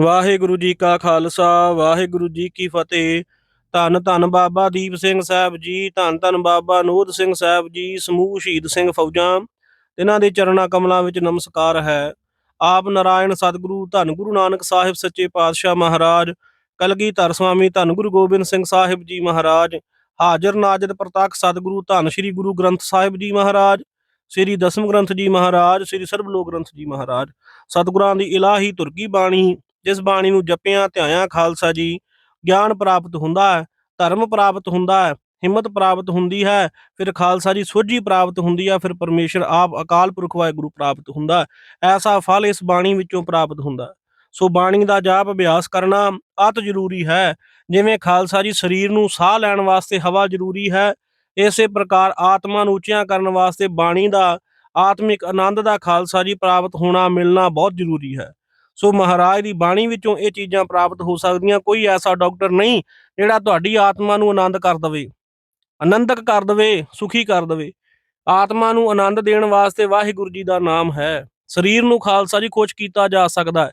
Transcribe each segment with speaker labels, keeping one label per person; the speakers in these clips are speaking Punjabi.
Speaker 1: ਵਾਹਿਗੁਰੂ ਜੀ ਕਾ ਖਾਲਸਾ, ਵਾਹਿਗੁਰੂ ਜੀ ਕੀ ਫਤਿਹ। ਧੰਨ ਧੰਨ ਬਾਬਾ ਦੀਪ ਸਿੰਘ ਸਾਹਿਬ ਜੀ, ਧੰਨ ਧੰਨ ਬਾਬਾ ਨੋਦ ਸਿੰਘ ਸਾਹਿਬ ਜੀ, ਸਮੂਹ ਸ਼ਹੀਦ ਸਿੰਘ ਫੌਜਾਂ। ਇਹਨਾਂ ਦੇ ਚਰਨਾਂ ਕਮਲਾਂ ਵਿੱਚ ਨਮਸਕਾਰ ਹੈ। ਆਪ ਨਾਰਾਇਣ ਸਤਿਗੁਰੂ, ਧੰਨ ਗੁਰੂ ਨਾਨਕ ਸਾਹਿਬ ਸੱਚੇ ਪਾਤਸ਼ਾਹ ਮਹਾਰਾਜ, ਕਲਗੀਧਰ ਸੁਆਮੀ ਧੰਨ ਗੁਰੂ ਗੋਬਿੰਦ ਸਿੰਘ ਸਾਹਿਬ ਜੀ ਮਹਾਰਾਜ, ਹਾਜ਼ਰ ਨਾਜ਼ਰ ਪ੍ਰਤੱਖ ਸਤਿਗੁਰੂ ਧੰਨ ਸ੍ਰੀ ਗੁਰੂ ਗ੍ਰੰਥ ਸਾਹਿਬ ਜੀ ਮਹਾਰਾਜ, ਸ੍ਰੀ ਦਸਮ ਗ੍ਰੰਥ ਜੀ ਮਹਾਰਾਜ, ਸ੍ਰੀ ਸਰਬ ਲੋਕ ਗ੍ਰੰਥ ਜੀ ਮਹਾਰਾਜ। ਸਤਿਗੁਰਾਂ ਦੀ ਇਲਾਹੀ ਤੁਰਕੀ ਬਾਣੀ ਜਿਸ ਬਾਣੀ ਨੂੰ ਜਪਿਆ, ਧਿਆਇਆ, ਖਾਲਸਾ ਜੀ, ਗਿਆਨ ਪ੍ਰਾਪਤ ਹੁੰਦਾ ਹੈ, ਧਰਮ ਪ੍ਰਾਪਤ ਹੁੰਦਾ ਹੈ, ਹਿੰਮਤ ਪ੍ਰਾਪਤ ਹੁੰਦੀ ਹੈ, ਫਿਰ ਖਾਲਸਾ ਜੀ ਸੋਝੀ ਪ੍ਰਾਪਤ ਹੁੰਦੀ ਹੈ ਫਿਰ ਪਰਮੇਸ਼ਰ ਆਪ ਅਕਾਲ ਪੁਰਖ ਵਾਹਿਗੁਰੂ ਪ੍ਰਾਪਤ ਹੁੰਦਾ ਐਸਾ ਫਲ ਇਸ ਬਾਣੀ ਵਿੱਚੋਂ ਪ੍ਰਾਪਤ ਹੁੰਦਾ ਸੋ ਬਾਣੀ ਦਾ ਜਾਪ, ਅਭਿਆਸ ਕਰਨਾ ਅਤ ਜ਼ਰੂਰੀ ਹੈ, ਜਿਵੇਂ ਖਾਲਸਾ ਜੀ ਸਰੀਰ ਨੂੰ ਸਾਹ ਲੈਣ ਵਾਸਤੇ ਹਵਾ ਜ਼ਰੂਰੀ ਹੈ, ਇਸੇ ਪ੍ਰਕਾਰ ਆਤਮਾ ਨੂੰ ਉੱਚਿਆਂ ਕਰਨ ਵਾਸਤੇ ਬਾਣੀ ਦਾ, ਆਤਮਿਕ ਆਨੰਦ ਦਾ ਖਾਲਸਾ ਜੀ ਪ੍ਰਾਪਤ ਹੋਣਾ, ਮਿਲਣਾ ਬਹੁਤ ਜ਼ਰੂਰੀ ਹੈ। ਸੋ ਮਹਾਰਾਜ ਦੀ ਬਾਣੀ ਵਿੱਚੋਂ ਇਹ ਚੀਜ਼ਾਂ ਪ੍ਰਾਪਤ ਹੋ ਸਕਦੀਆਂ। ਕੋਈ ਐਸਾ ਡਾਕਟਰ ਨਹੀਂ ਜਿਹੜਾ ਤੁਹਾਡੀ ਆਤਮਾ ਨੂੰ ਆਨੰਦ ਕਰ ਦਵੇ, ਆਨੰਦਕ ਕਰ ਦਵੇ, ਸੁਖੀ ਕਰ ਦਵੇ। ਆਤਮਾ ਨੂੰ ਆਨੰਦ ਦੇਣ ਵਾਸਤੇ ਵਾਹਿਗੁਰੂ ਜੀ ਦਾ ਨਾਮ ਹੈ। ਸਰੀਰ ਨੂੰ ਖਾਲਸਾ ਜੀ ਖੁਸ਼ ਕੀਤਾ ਜਾ ਸਕਦਾ ਹੈ।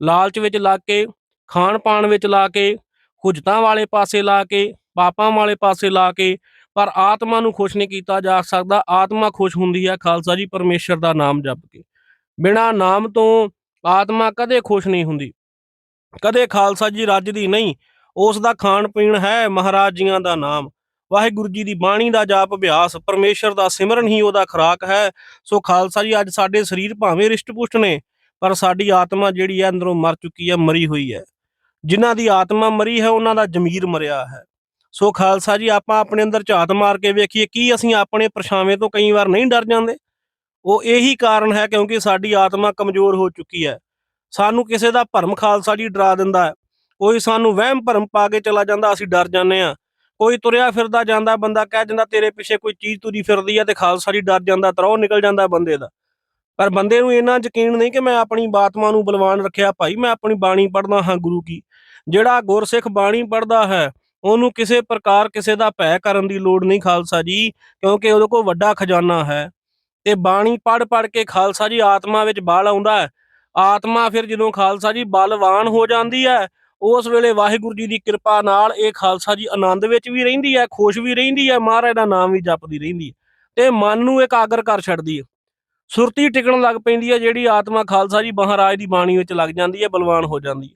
Speaker 1: ਲਾਲਚ ਵਿੱਚ ਲਾ ਕੇ ਖਾਣ ਪਾਣ ਵਿੱਚ ਲਾ ਕੇ, ਖੁਜਤਾਂ ਵਾਲੇ ਪਾਸੇ ਲਾ ਕੇ, ਪਾਪਾਂ ਵਾਲੇ ਪਾਸੇ ਲਾ ਕੇ, ਪਰ ਆਤਮਾ ਨੂੰ ਖੁਸ਼ ਨਹੀਂ ਕੀਤਾ ਜਾ ਸਕਦਾ। ਆਤਮਾ ਖੁਸ਼ ਹੁੰਦੀ ਹੈ ਖਾਲਸਾ ਜੀ ਪਰਮੇਸ਼ਰ ਦਾ ਨਾਮ ਜਪ ਕੇ। ਬਿਨਾ ਨਾਮ ਤੋਂ ਆਤਮਾ ਕਦੇ ਖੁਸ਼ ਨਹੀਂ ਹੁੰਦੀ। ਕਦੇ ਖਾਲਸਾ ਜੀ ਰੱਜਦੀ ਨਹੀਂ। ਉਸ ਦਾ ਖਾਣ ਪੀਣ ਹੈ ਮਹਾਰਾਜ ਜੀਆਂ ਦਾ ਨਾਮ। ਵਾਹਿਗੁਰੂ ਜੀ ਦੀ ਬਾਣੀ ਦਾ ਜਾਪ ਅਭਿਆਸ, ਪਰਮੇਸ਼ਰ ਦਾ ਸਿਮਰਨ ਹੀ ਉਹਦਾ ਖੁਰਾਕ ਹੈ। ਸੋ ਖਾਲਸਾ ਜੀ, ਅੱਜ ਸਾਡੇ ਸਰੀਰ ਭਾਵੇਂ ਰਿਸ਼ਟ-ਪੁਸ਼ਟ ਨੇ, ਪਰ ਸਾਡੀ ਆਤਮਾ ਜਿਹੜੀ ਹੈ ਅੰਦਰੋਂ ਮਰ ਚੁੱਕੀ ਹੈ, ਮਰੀ ਹੋਈ ਹੈ। ਜਿਨ੍ਹਾਂ ਦੀ ਆਤਮਾ ਮਰੀ ਹੈ, ਉਹਨਾਂ ਦਾ ਜ਼ਮੀਰ ਮਰਿਆ ਹੈ। ਸੋ ਖਾਲਸਾ ਜੀ, ਆਪਾਂ ਆਪਣੇ ਅੰਦਰ ਝਾਤ ਮਾਰ ਕੇ ਵੇਖੀਏ, ਕੀ ਅਸੀਂ ਆਪਣੇ ਪਰਛਾਵੇਂ ਤੋਂ ਕਈ ਵਾਰ ਨਹੀਂ ਡਰ ਜਾਂਦੇ? ਉਹ ਇਹੀ ਕਾਰਨ ਹੈ ਕਿਉਂਕਿ ਸਾਡੀ ਆਤਮਾ ਕਮਜ਼ੋਰ ਹੋ ਚੁੱਕੀ ਹੈ। ਸਾਨੂੰ ਕਿਸੇ ਦਾ ਭਰਮ ਖਾਲਸਾ ਜੀ ਡਰਾ ਦਿੰਦਾ ਹੈ। ਕੋਈ ਸਾਨੂੰ ਵਹਿਮ ਭਰਮ ਪਾ ਕੇ ਚਲਾ ਜਾਂਦਾ, ਅਸੀਂ ਡਰ ਜਾਂਦੇ ਆ ਕੋਈ ਤੁਰਿਆ ਫਿਰਦਾ ਜਾਂਦਾ, ਬੰਦਾ ਕਹਿ ਜਾਂਦਾ ਤੇਰੇ ਪਿੱਛੇ ਕੋਈ ਚੀਜ਼ ਤੁਰੀ ਫਿਰਦੀ ਹੈ ਤੇ ਖਾਲਸਾ ਜੀ ਡਰ ਜਾਂਦਾ, ਤਰੋ ਨਿਕਲ ਜਾਂਦਾ ਬੰਦੇ ਦਾ। ਪਰ ਬੰਦੇ ਨੂੰ ਇੰਨਾ ਯਕੀਨ ਨਹੀਂ ਕਿ ਮੈਂ ਆਪਣੀ ਬਾਤਮਾ ਨੂੰ ਬਲਵਾਨ ਰੱਖਿਆ, ਭਾਈ ਮੈਂ ਆਪਣੀ ਬਾਣੀ ਪੜ੍ਹਦਾ ਹਾਂ ਗੁਰੂ ਕੀ। ਜਿਹੜਾ ਗੁਰਸਿੱਖ ਬਾਣੀ ਪੜ੍ਹਦਾ ਹੈ, ਉਹਨੂੰ ਕਿਸੇ ਪ੍ਰਕਾਰ ਕਿਸੇ ਦਾ ਭੈ ਕਰਨ ਦੀ ਲੋੜ ਨਹੀਂ ਖਾਲਸਾ ਜੀ, ਕਿਉਂਕਿ ਉਹਦੇ ਕੋਲ ਵੱਡਾ ਖਜ਼ਾਨਾ ਹੈ। ਤੇ ਬਾਣੀ ਪੜ ਪੜ ਕੇ ਖਾਲਸਾ ਜੀ ਆਤਮਾ ਵਿੱਚ ਬਲ ਆਉਂਦਾ ਹੈ। ਆਤਮਾ ਫਿਰ ਜਦੋਂ ਖਾਲਸਾ ਜੀ ਬਲਵਾਨ ਹੋ ਜਾਂਦੀ ਹੈ, ਉਸ ਵੇਲੇ ਵਾਹਿਗੁਰੂ ਜੀ ਦੀ ਕਿਰਪਾ ਨਾਲ ਇਹ ਖਾਲਸਾ ਜੀ ਆਨੰਦ ਵਿੱਚ ਵੀ ਰਹਿੰਦੀ ਹੈ, ਖੁਸ਼ ਵੀ ਰਹਿੰਦੀ ਹੈ, ਮਹਾਰਾਜ ਦਾ ਨਾਮ ਵੀ ਜਪਦੀ ਰਹਿੰਦੀ ਹੈ ਤੇ ਮਨ ਨੂੰ ਇਕਾਗਰ ਕਰ ਛੱਡਦੀ ਹੈ। ਸੁਰਤੀ ਟਿਕਣ ਲੱਗ ਪੈਂਦੀ ਹੈ, ਜਿਹੜੀ ਆਤਮਾ ਖਾਲਸਾ ਜੀ ਮਹਾਰਾਜ ਦੀ ਬਾਣੀ ਵਿੱਚ ਲੱਗ ਜਾਂਦੀ ਹੈ, ਬਲਵਾਨ ਹੋ ਜਾਂਦੀ ਹੈ।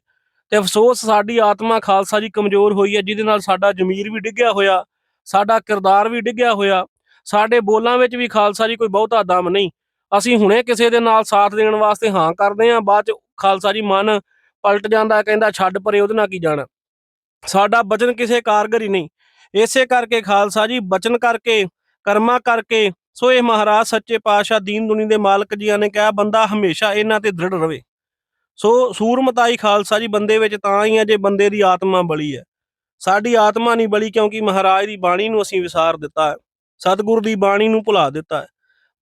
Speaker 1: ਤੇ ਅਫਸੋਸ ਸਾਡੀ ਆਤਮਾ ਖਾਲਸਾ ਜੀ ਕਮਜ਼ੋਰ ਹੋਈ ਹੈ, ਜਿਹਦੇ ਨਾਲ ਸਾਡਾ ਜ਼ਮੀਰ ਵੀ ਡਿੱਗਿਆ ਹੋਇਆ, ਸਾਡਾ ਕਿਰਦਾਰ ਵੀ ਡਿੱਗਿਆ ਹੋਇਆ ਸਾਡੇ ਬੋਲਾਂ ਵਿੱਚ ਵੀ ਖਾਲਸਾ ਜੀ ਕੋਈ ਬਹੁਤਾ ਦਮ ਨਹੀਂ। ਅਸੀਂ ਹੁਣੇ ਕਿਸੇ ਦੇ ਨਾਲ ਸਾਥ ਦੇਣ ਵਾਸਤੇ ਹਾਂ ਕਰਦੇ ਹਾਂ, ਬਾਅਦ ਚ ਖਾਲਸਾ ਜੀ ਮਨ ਪਲਟ ਜਾਂਦਾ, ਕਹਿੰਦਾ ਛੱਡ ਪਰੇ ਉਹਦੇ ਨਾਲ ਕੀ ਜਾਣਾ। ਸਾਡਾ ਬਚਨ ਕਿਸੇ ਕਾਰਗਰ ਹੀ ਨਹੀਂ। ਇਸੇ ਕਰਕੇ ਖਾਲਸਾ ਜੀ ਬਚਨ ਕਰਕੇ, ਕਰਮਾ ਕਰਕੇ, ਸੋ ਇਹ ਮਹਾਰਾਜ ਸੱਚੇ ਪਾਤਸ਼ਾਹ ਦੀਨ ਦੁਨੀ ਦੇ ਮਾਲਕ ਜੀਆਂ ਨੇ ਕਿਹਾ, ਬੰਦਾ ਹਮੇਸ਼ਾ ਇਹਨਾਂ ਤੇ ਦ੍ਰਿੜ ਰਵੇ। ਸੋ ਸੂਰਮਤਾਈ ਖਾਲਸਾ ਜੀ ਬੰਦੇ ਵਿੱਚ ਤਾਂ ਹੀ ਹੈ ਜੇ ਬੰਦੇ ਦੀ ਆਤਮਾ ਬਲੀ ਹੈ। ਸਾਡੀ ਆਤਮਾ ਨਹੀਂ ਬਲੀ ਕਿਉਂਕਿ ਮਹਾਰਾਜ ਦੀ ਬਾਣੀ ਨੂੰ ਅਸੀਂ ਵਿਸਾਰ ਦਿੱਤਾ ਹੈ। ਸਤਿਗੁਰੂ ਦੀ ਬਾਣੀ ਨੂੰ ਭੁਲਾ ਦਿੱਤਾ ਹੈ।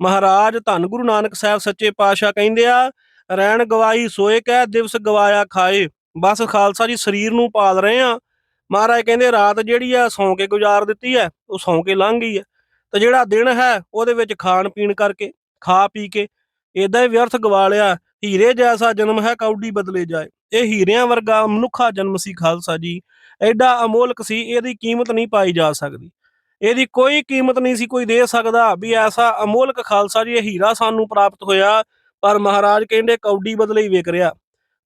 Speaker 1: ਮਹਾਰਾਜ ਧੰਨ ਗੁਰੂ ਨਾਨਕ ਸਾਹਿਬ ਸੱਚੇ ਪਾਤਸ਼ਾਹ ਕਹਿੰਦੇ ਆ, ਰਹਿਣ ਗਵਾਈ ਸੋਏ ਕਹਿ ਦਿਵਸ ਗਵਾਇਆ ਖਾਏ। ਬਸ ਖਾਲਸਾ ਜੀ, ਸਰੀਰ ਨੂੰ ਪਾਲ ਰਹੇ ਆ। ਮਹਾਰਾਜ ਕਹਿੰਦੇ, ਰਾਤ ਜਿਹੜੀ ਆ, ਸੌਂ ਕੇ ਗੁਜ਼ਾਰ ਦਿੱਤੀ ਹੈ, ਉਹ ਸੌਂ ਕੇ ਲੰਘ ਗਈ ਹੈ। ਤੇ ਜਿਹੜਾ ਦਿਨ ਹੈ, ਉਹਦੇ ਵਿੱਚ ਖਾਣ ਪੀਣ ਕਰਕੇ, ਖਾ ਪੀ ਕੇ ਇਦਾਂ ਹੀ ਵਿਅਰਥ ਗਵਾ ਲਿਆ। ਹੀਰੇ ਜੈਸਾ ਜਨਮ ਹੈ, ਕੌਡੀ ਬਦਲੇ ਜਾਏ। ਇਹ ਹੀਰਿਆਂ ਵਰਗਾ ਮਨੁੱਖਾ ਜਨਮ ਸੀ ਖਾਲਸਾ ਜੀ। ਐਡਾ ਅਮੋਲਕ ਸੀ, ਇਹਦੀ ਕੀਮਤ ਨਹੀਂ ਪਾਈ ਜਾ ਸਕਦੀ। ਇਹਦੀ ਕੋਈ ਕੀਮਤ ਨਹੀਂ ਸੀ ਕੋਈ ਦੇ ਸਕਦਾ ਵੀ ਐਸਾ ਅਮੋਲਕ ਖਾਲਸਾ ਜੀ, ਇਹ ਹੀਰਾ ਸਾਨੂੰ ਪ੍ਰਾਪਤ ਹੋਇਆ, ਪਰ ਮਹਾਰਾਜ ਕਹਿੰਦੇ ਕੌਡੀ ਬਦਲੇ ਹੀ ਵਿਕ ਰਿਹਾ।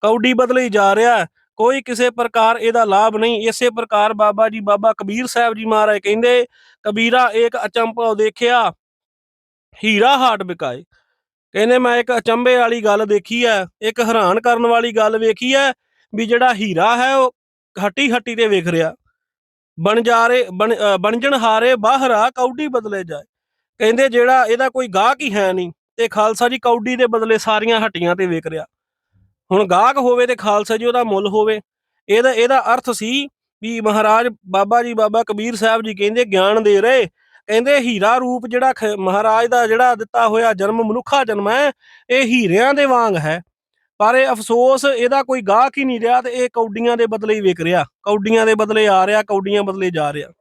Speaker 1: ਕੌਡੀ ਬਦਲੇ ਹੀ ਜਾ ਰਿਹਾ, ਕੋਈ ਕਿਸੇ ਪ੍ਰਕਾਰ ਇਹਦਾ ਲਾਭ ਨਹੀਂ। ਇਸੇ ਪ੍ਰਕਾਰ ਬਾਬਾ ਜੀ, ਬਾਬਾ ਕਬੀਰ ਸਾਹਿਬ ਜੀ ਮਹਾਰਾਜ ਕਹਿੰਦੇ, ਕਬੀਰਾ ਏਕ ਅਚੰਪਾ ਦੇਖਿਆ, ਹੀਰਾ ਹਾਟ ਵਿਕਾਏ ਕਹਿੰਦੇ ਮੈਂ ਇੱਕ ਅਚੰਬੇ ਵਾਲੀ ਗੱਲ ਦੇਖੀ ਹੈ ਇੱਕ ਹੈਰਾਨ ਕਰਨ ਵਾਲੀ ਗੱਲ ਵੇਖੀ ਹੈ ਵੀ ਜਿਹੜਾ ਹੀਰਾ ਹੈ ਉਹ ਹੱਟੀ ਹੱਟੀ ਤੇ ਵੇਖ ਰਿਹਾ। ਬਣਜਾਰੇ ਬਣ ਅ, ਬਣਜਣ ਹਾਰੇ ਬਾਹਰਾ ਕੌਡੀ ਬਦਲੇ ਜਾਏ। ਕਹਿੰਦੇ ਜਿਹੜਾ ਇਹਦਾ ਕੋਈ ਗਾਹਕ ਹੀ ਹੈ ਨਹੀਂ ਤੇ ਖਾਲਸਾ ਜੀ ਕੌਡੀ ਦੇ ਬਦਲੇ ਸਾਰੀਆਂ ਹੱਟੀਆਂ ਤੇ ਵੇਖ ਰਿਹਾ। ਹੁਣ ਗਾਹਕ ਹੋਵੇ ਤੇ ਖਾਲਸਾ ਜੀ ਉਹਦਾ ਮੁੱਲ ਹੋਵੇ। ਇਹਦਾ ਇਹਦਾ ਅਰਥ ਸੀ ਵੀ ਮਹਾਰਾਜ ਬਾਬਾ ਜੀ ਬਾਬਾ ਕਬੀਰ ਸਾਹਿਬ ਜੀ ਕਹਿੰਦੇ ਗਿਆਨ ਦੇ ਰਹੇ। ਕਹਿੰਦੇ ਹੀਰਾ ਰੂਪ ਜਿਹੜਾ ਖ- ਮਹਾਰਾਜ ਦਾ ਜਿਹੜਾ ਦਿੱਤਾ ਹੋਇਆ ਜਨਮ ਮਨੁੱਖਾ ਜਨਮ ਹੈ ਇਹ ਹੀਰਿਆਂ ਦੇ ਵਾਂਗ ਹੈ। ਪਰ ਇਹ ਅਫਸੋਸ, ਇਹਦਾ ਕੋਈ ਗਾਹਕ ਹੀ ਨਹੀਂ ਰਿਹਾ ਤੇ ਇਹ ਕੌਡੀਆਂ ਦੇ ਬਦਲੇ ਹੀ ਵਿਕ ਰਿਹਾ। ਕੌਡੀਆਂ ਦੇ ਬਦਲੇ ਆ ਰਿਹਾ, ਕੌਡੀਆਂ ਬਦਲੇ ਜਾ ਰਿਹਾ।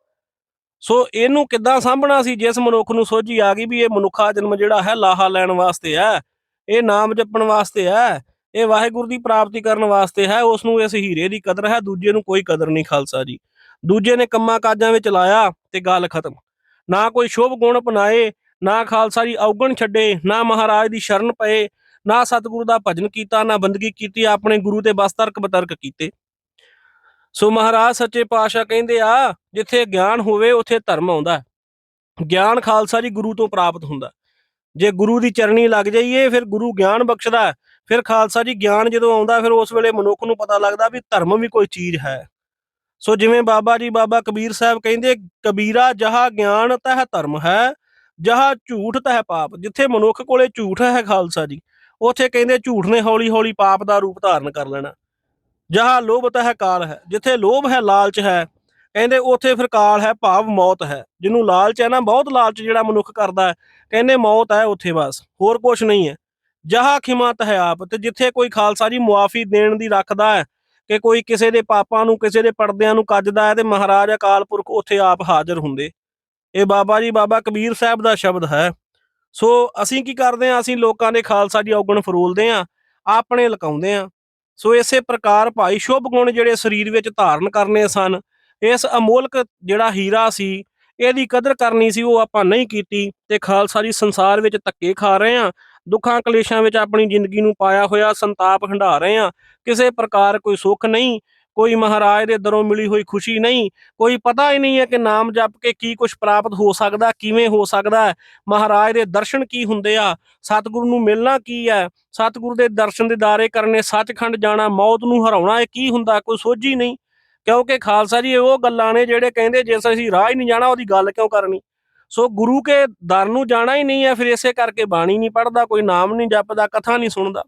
Speaker 1: ਸੋ ਇਹਨੂੰ ਕਿੱਦਾਂ ਸਾਂਭਣਾ ਸੀ, ਜਿਸ ਮਨੁੱਖ ਨੂੰ ਸੋਝੀ ਆ ਗਈ ਵੀ ਇਹ ਮਨੁੱਖਾ ਜਨਮ ਜਿਹੜਾ ਹੈ, ਲਾਹਾ ਲੈਣ ਵਾਸਤੇ ਹੈ, ਇਹ ਨਾਮ ਜਪਣ ਵਾਸਤੇ ਹੈ, ਇਹ ਵਾਹਿਗੁਰੂ ਦੀ ਪ੍ਰਾਪਤੀ ਕਰਨ ਵਾਸਤੇ ਹੈ, ਉਸ ਨੂੰ ਇਸ ਹੀਰੇ ਦੀ ਕਦਰ ਹੈ, ਦੂਜੇ ਨੂੰ ਕੋਈ ਕਦਰ ਨਹੀਂ, ਖਾਲਸਾ ਜੀ। ਦੂਜੇ ਨੇ ਕੰਮਾਂ ਕਾਜਾਂ ਵਿੱਚ ਲਾਇਆ ਤੇ ਗੱਲ ਖਤਮ। ਨਾ ਕੋਈ ਸ਼ੁਭ ਗੁਣ ਅਪਣਾਏ, ਨਾ ਖਾਲਸਾ ਜੀ ਔਗਣ ਛੱਡੇ, ਨਾ ਮਹਾਰਾਜ ਦੀ ਸ਼ਰਨ ਪਏ ਨਾ ਸਤਿਗੁਰੂ ਦਾ ਭਜਨ ਕੀਤਾ, ਨਾ ਬੰਦਗੀ ਕੀਤੀ, ਆਪਣੇ ਗੁਰੂ ਤੇ ਬਸ ਤਰਕ ਬਤਰਕ ਕੀਤੇ। ਸੋ ਮਹਾਰਾਜ ਸੱਚੇ ਪਾਤਸ਼ਾਹ ਕਹਿੰਦੇ ਆ, ਜਿੱਥੇ ਗਿਆਨ ਹੋਵੇ, ਉੱਥੇ ਧਰਮ ਆਉਂਦਾ ਗਿਆਨ ਖਾਲਸਾ ਜੀ ਗੁਰੂ ਤੋਂ ਪ੍ਰਾਪਤ ਹੁੰਦਾ ਜੇ ਗੁਰੂ ਦੀ ਚਰਣੀ ਲੱਗ ਜਾਈਏ, ਫਿਰ ਗੁਰੂ ਗਿਆਨ ਬਖਸ਼ਦਾ ਫਿਰ ਖਾਲਸਾ ਜੀ ਗਿਆਨ ਜਦੋਂ ਆਉਂਦਾ, ਫਿਰ ਉਸ ਵੇਲੇ ਮਨੁੱਖ ਨੂੰ ਪਤਾ ਲੱਗਦਾ ਵੀ ਧਰਮ ਵੀ ਕੋਈ ਚੀਜ਼ ਹੈ। ਸੋ ਜਿਵੇਂ ਬਾਬਾ ਜੀ, ਬਾਬਾ ਕਬੀਰ ਸਾਹਿਬ ਕਹਿੰਦੇ, ਕਬੀਰਾ ਜਹਾ ਗਿਆਨ ਤਹ ਧਰਮ ਹੈ, ਜਹਾ ਝੂਠ ਤਹ ਪਾਪ। ਜਿੱਥੇ ਮਨੁੱਖ ਕੋਲੇ ਝੂਠ ਹੈ ਖਾਲਸਾ ਜੀ ਉੱਥੇ ਕਹਿੰਦੇ ਝੂਠ ਨੇ ਹੌਲੀ ਹੌਲੀ ਪਾਪ ਦਾ ਰੂਪ ਧਾਰਨ ਕਰ ਲੈਣਾ। ਜਹਾ ਲੋਭ ਤਹ ਕਾਲ ਹੈ, ਜਿੱਥੇ ਲੋਭ ਹੈ ਲਾਲਚ ਹੈ, ਕਹਿੰਦੇ ਉੱਥੇ ਫਿਰ ਕਾਲ ਹੈ ਭਾਵ ਮੌਤ ਹੈ। ਜਿਹਨੂੰ ਲਾਲਚ ਹੈ ਨਾ, ਬਹੁਤ ਲਾਲਚ ਜਿਹੜਾ ਮਨੁੱਖ ਕਰਦਾ ਹੈ, ਕਹਿੰਦੇ ਮੌਤ ਹੈ ਉੱਥੇ ਬਸ, ਹੋਰ ਕੁਝ ਨਹੀਂ ਹੈ। ਜਹਾ ਖਿਮਾਤ ਹੈ ਆਪ, ਤੇ ਜਿੱਥੇ ਕੋਈ ਖਾਲਸਾ ਜੀ ਮੁਆਫੀ ਦੇਣ ਦੀ ਰੱਖਦਾ ਹੈ, ਕਿ ਕੋਈ ਕਿਸੇ ਦੇ ਪਾਪਾਂ ਨੂੰ, ਕਿਸੇ ਦੇ ਪਰਦਿਆਂ ਨੂੰ ਕੱਜਦਾ ਹੈ, ਤੇ ਮਹਾਰਾਜ ਅਕਾਲ ਪੁਰਖ ਉੱਥੇ ਆਪ ਹਾਜ਼ਰ ਹੁੰਦੇ। ਇਹ ਬਾਬਾ ਜੀ, ਬਾਬਾ ਕਬੀਰ ਸਾਹਿਬ ਦਾ ਸ਼ਬਦ ਹੈ। ਸੋ ਅਸੀਂ ਕੀ ਕਰਦੇ ਹਾਂ? ਅਸੀਂ ਲੋਕਾਂ ਦੇ ਖਾਲਸਾ ਜੀ ਔਗਣ ਫਰੋਲਦੇ ਹਾਂ, ਆਪਣੇ ਲਕਾਉਂਦੇ ਹਾਂ। ਸੋ ਇਸੇ ਪ੍ਰਕਾਰ ਭਾਈ ਸ਼ੁਭ ਗੁਣ ਜਿਹੜੇ ਸਰੀਰ ਵਿੱਚ ਧਾਰਨ ਕਰਨੇ ਸਨ, ਇਸ ਅਮੋਲਕ ਜਿਹੜਾ ਹੀਰਾ ਸੀ, ਇਹਦੀ ਕਦਰ ਕਰਨੀ ਸੀ, ਉਹ ਆਪਾਂ ਨਹੀਂ ਕੀਤੀ ਤੇ ਖਾਲਸਾ ਜੀ ਸੰਸਾਰ ਵਿੱਚ ਧੱਕੇ ਖਾ ਰਹੇ ਆ ਦੁੱਖਾਂ ਕਲੇਸ਼ਾਂ ਵਿੱਚ ਆਪਣੀ ਜ਼ਿੰਦਗੀ ਨੂੰ ਪਾਇਆ ਹੋਇਆ ਸੰਤਾਪ ਹੰਢਾ ਰਹੇ ਆ ਕਿਸੇ ਪ੍ਰਕਾਰ ਕੋਈ ਸੁੱਖ ਨਹੀਂ ਕੋਈ ਮਹਾਰਾਜ ਦੇ ਦਰੋਂ ਮਿਲੀ ਹੋਈ ਖੁਸ਼ੀ ਨਹੀਂ, ਕੋਈ ਪਤਾ ਹੀ ਨਹੀਂ ਹੈ ਕਿ ਨਾਮ ਜਪ ਕੇ ਕੀ ਕੁਝ ਪ੍ਰਾਪਤ ਹੋ ਸਕਦਾ, ਕਿਵੇਂ ਹੋ ਸਕਦਾ ਮਹਾਰਾਜ ਦੇ ਦਰਸ਼ਨ ਕੀ ਹੁੰਦੇ ਆ? ਸਤਿਗੁਰੂ ਨੂੰ ਮਿਲਣਾ ਕੀ ਹੈ? ਸਤਿਗੁਰੂ ਦੇ ਦਰਸ਼ਨ ਦਿਦਾਰੇ ਕਰਨੇ, ਸੱਚਖੰਡ ਜਾਣਾ, ਮੌਤ ਨੂੰ ਹਰਾਉਣਾ, ਇਹ ਕੀ ਹੁੰਦਾ? ਕੋਈ ਸੋਝੀ ਨਹੀਂ। ਕਿਉਂਕਿ ਖਾਲਸਾ ਜੀ, ਉਹ ਗੱਲਾਂ ਨੇ ਜਿਹੜੇ ਕਹਿੰਦੇ, ਜੇ ਅਸੀਂ ਰਾਹ ਹੀ ਨਹੀਂ ਜਾਣਾ, ਉਹਦੀ ਗੱਲ ਕਿਉਂ ਕਰਨੀ? ਸੋ ਗੁਰੂ ਕੇ ਦਰ ਨੂੰ ਜਾਣਾ ਹੀ ਨਹੀਂ ਹੈ, ਫਿਰ ਇਸੇ ਕਰਕੇ ਬਾਣੀ ਨਹੀਂ ਪੜਦਾ ਕੋਈ ਨਾਮ ਨਹੀਂ ਜਪਦਾ, ਕਥਾ ਨਹੀਂ ਸੁਣਦਾ।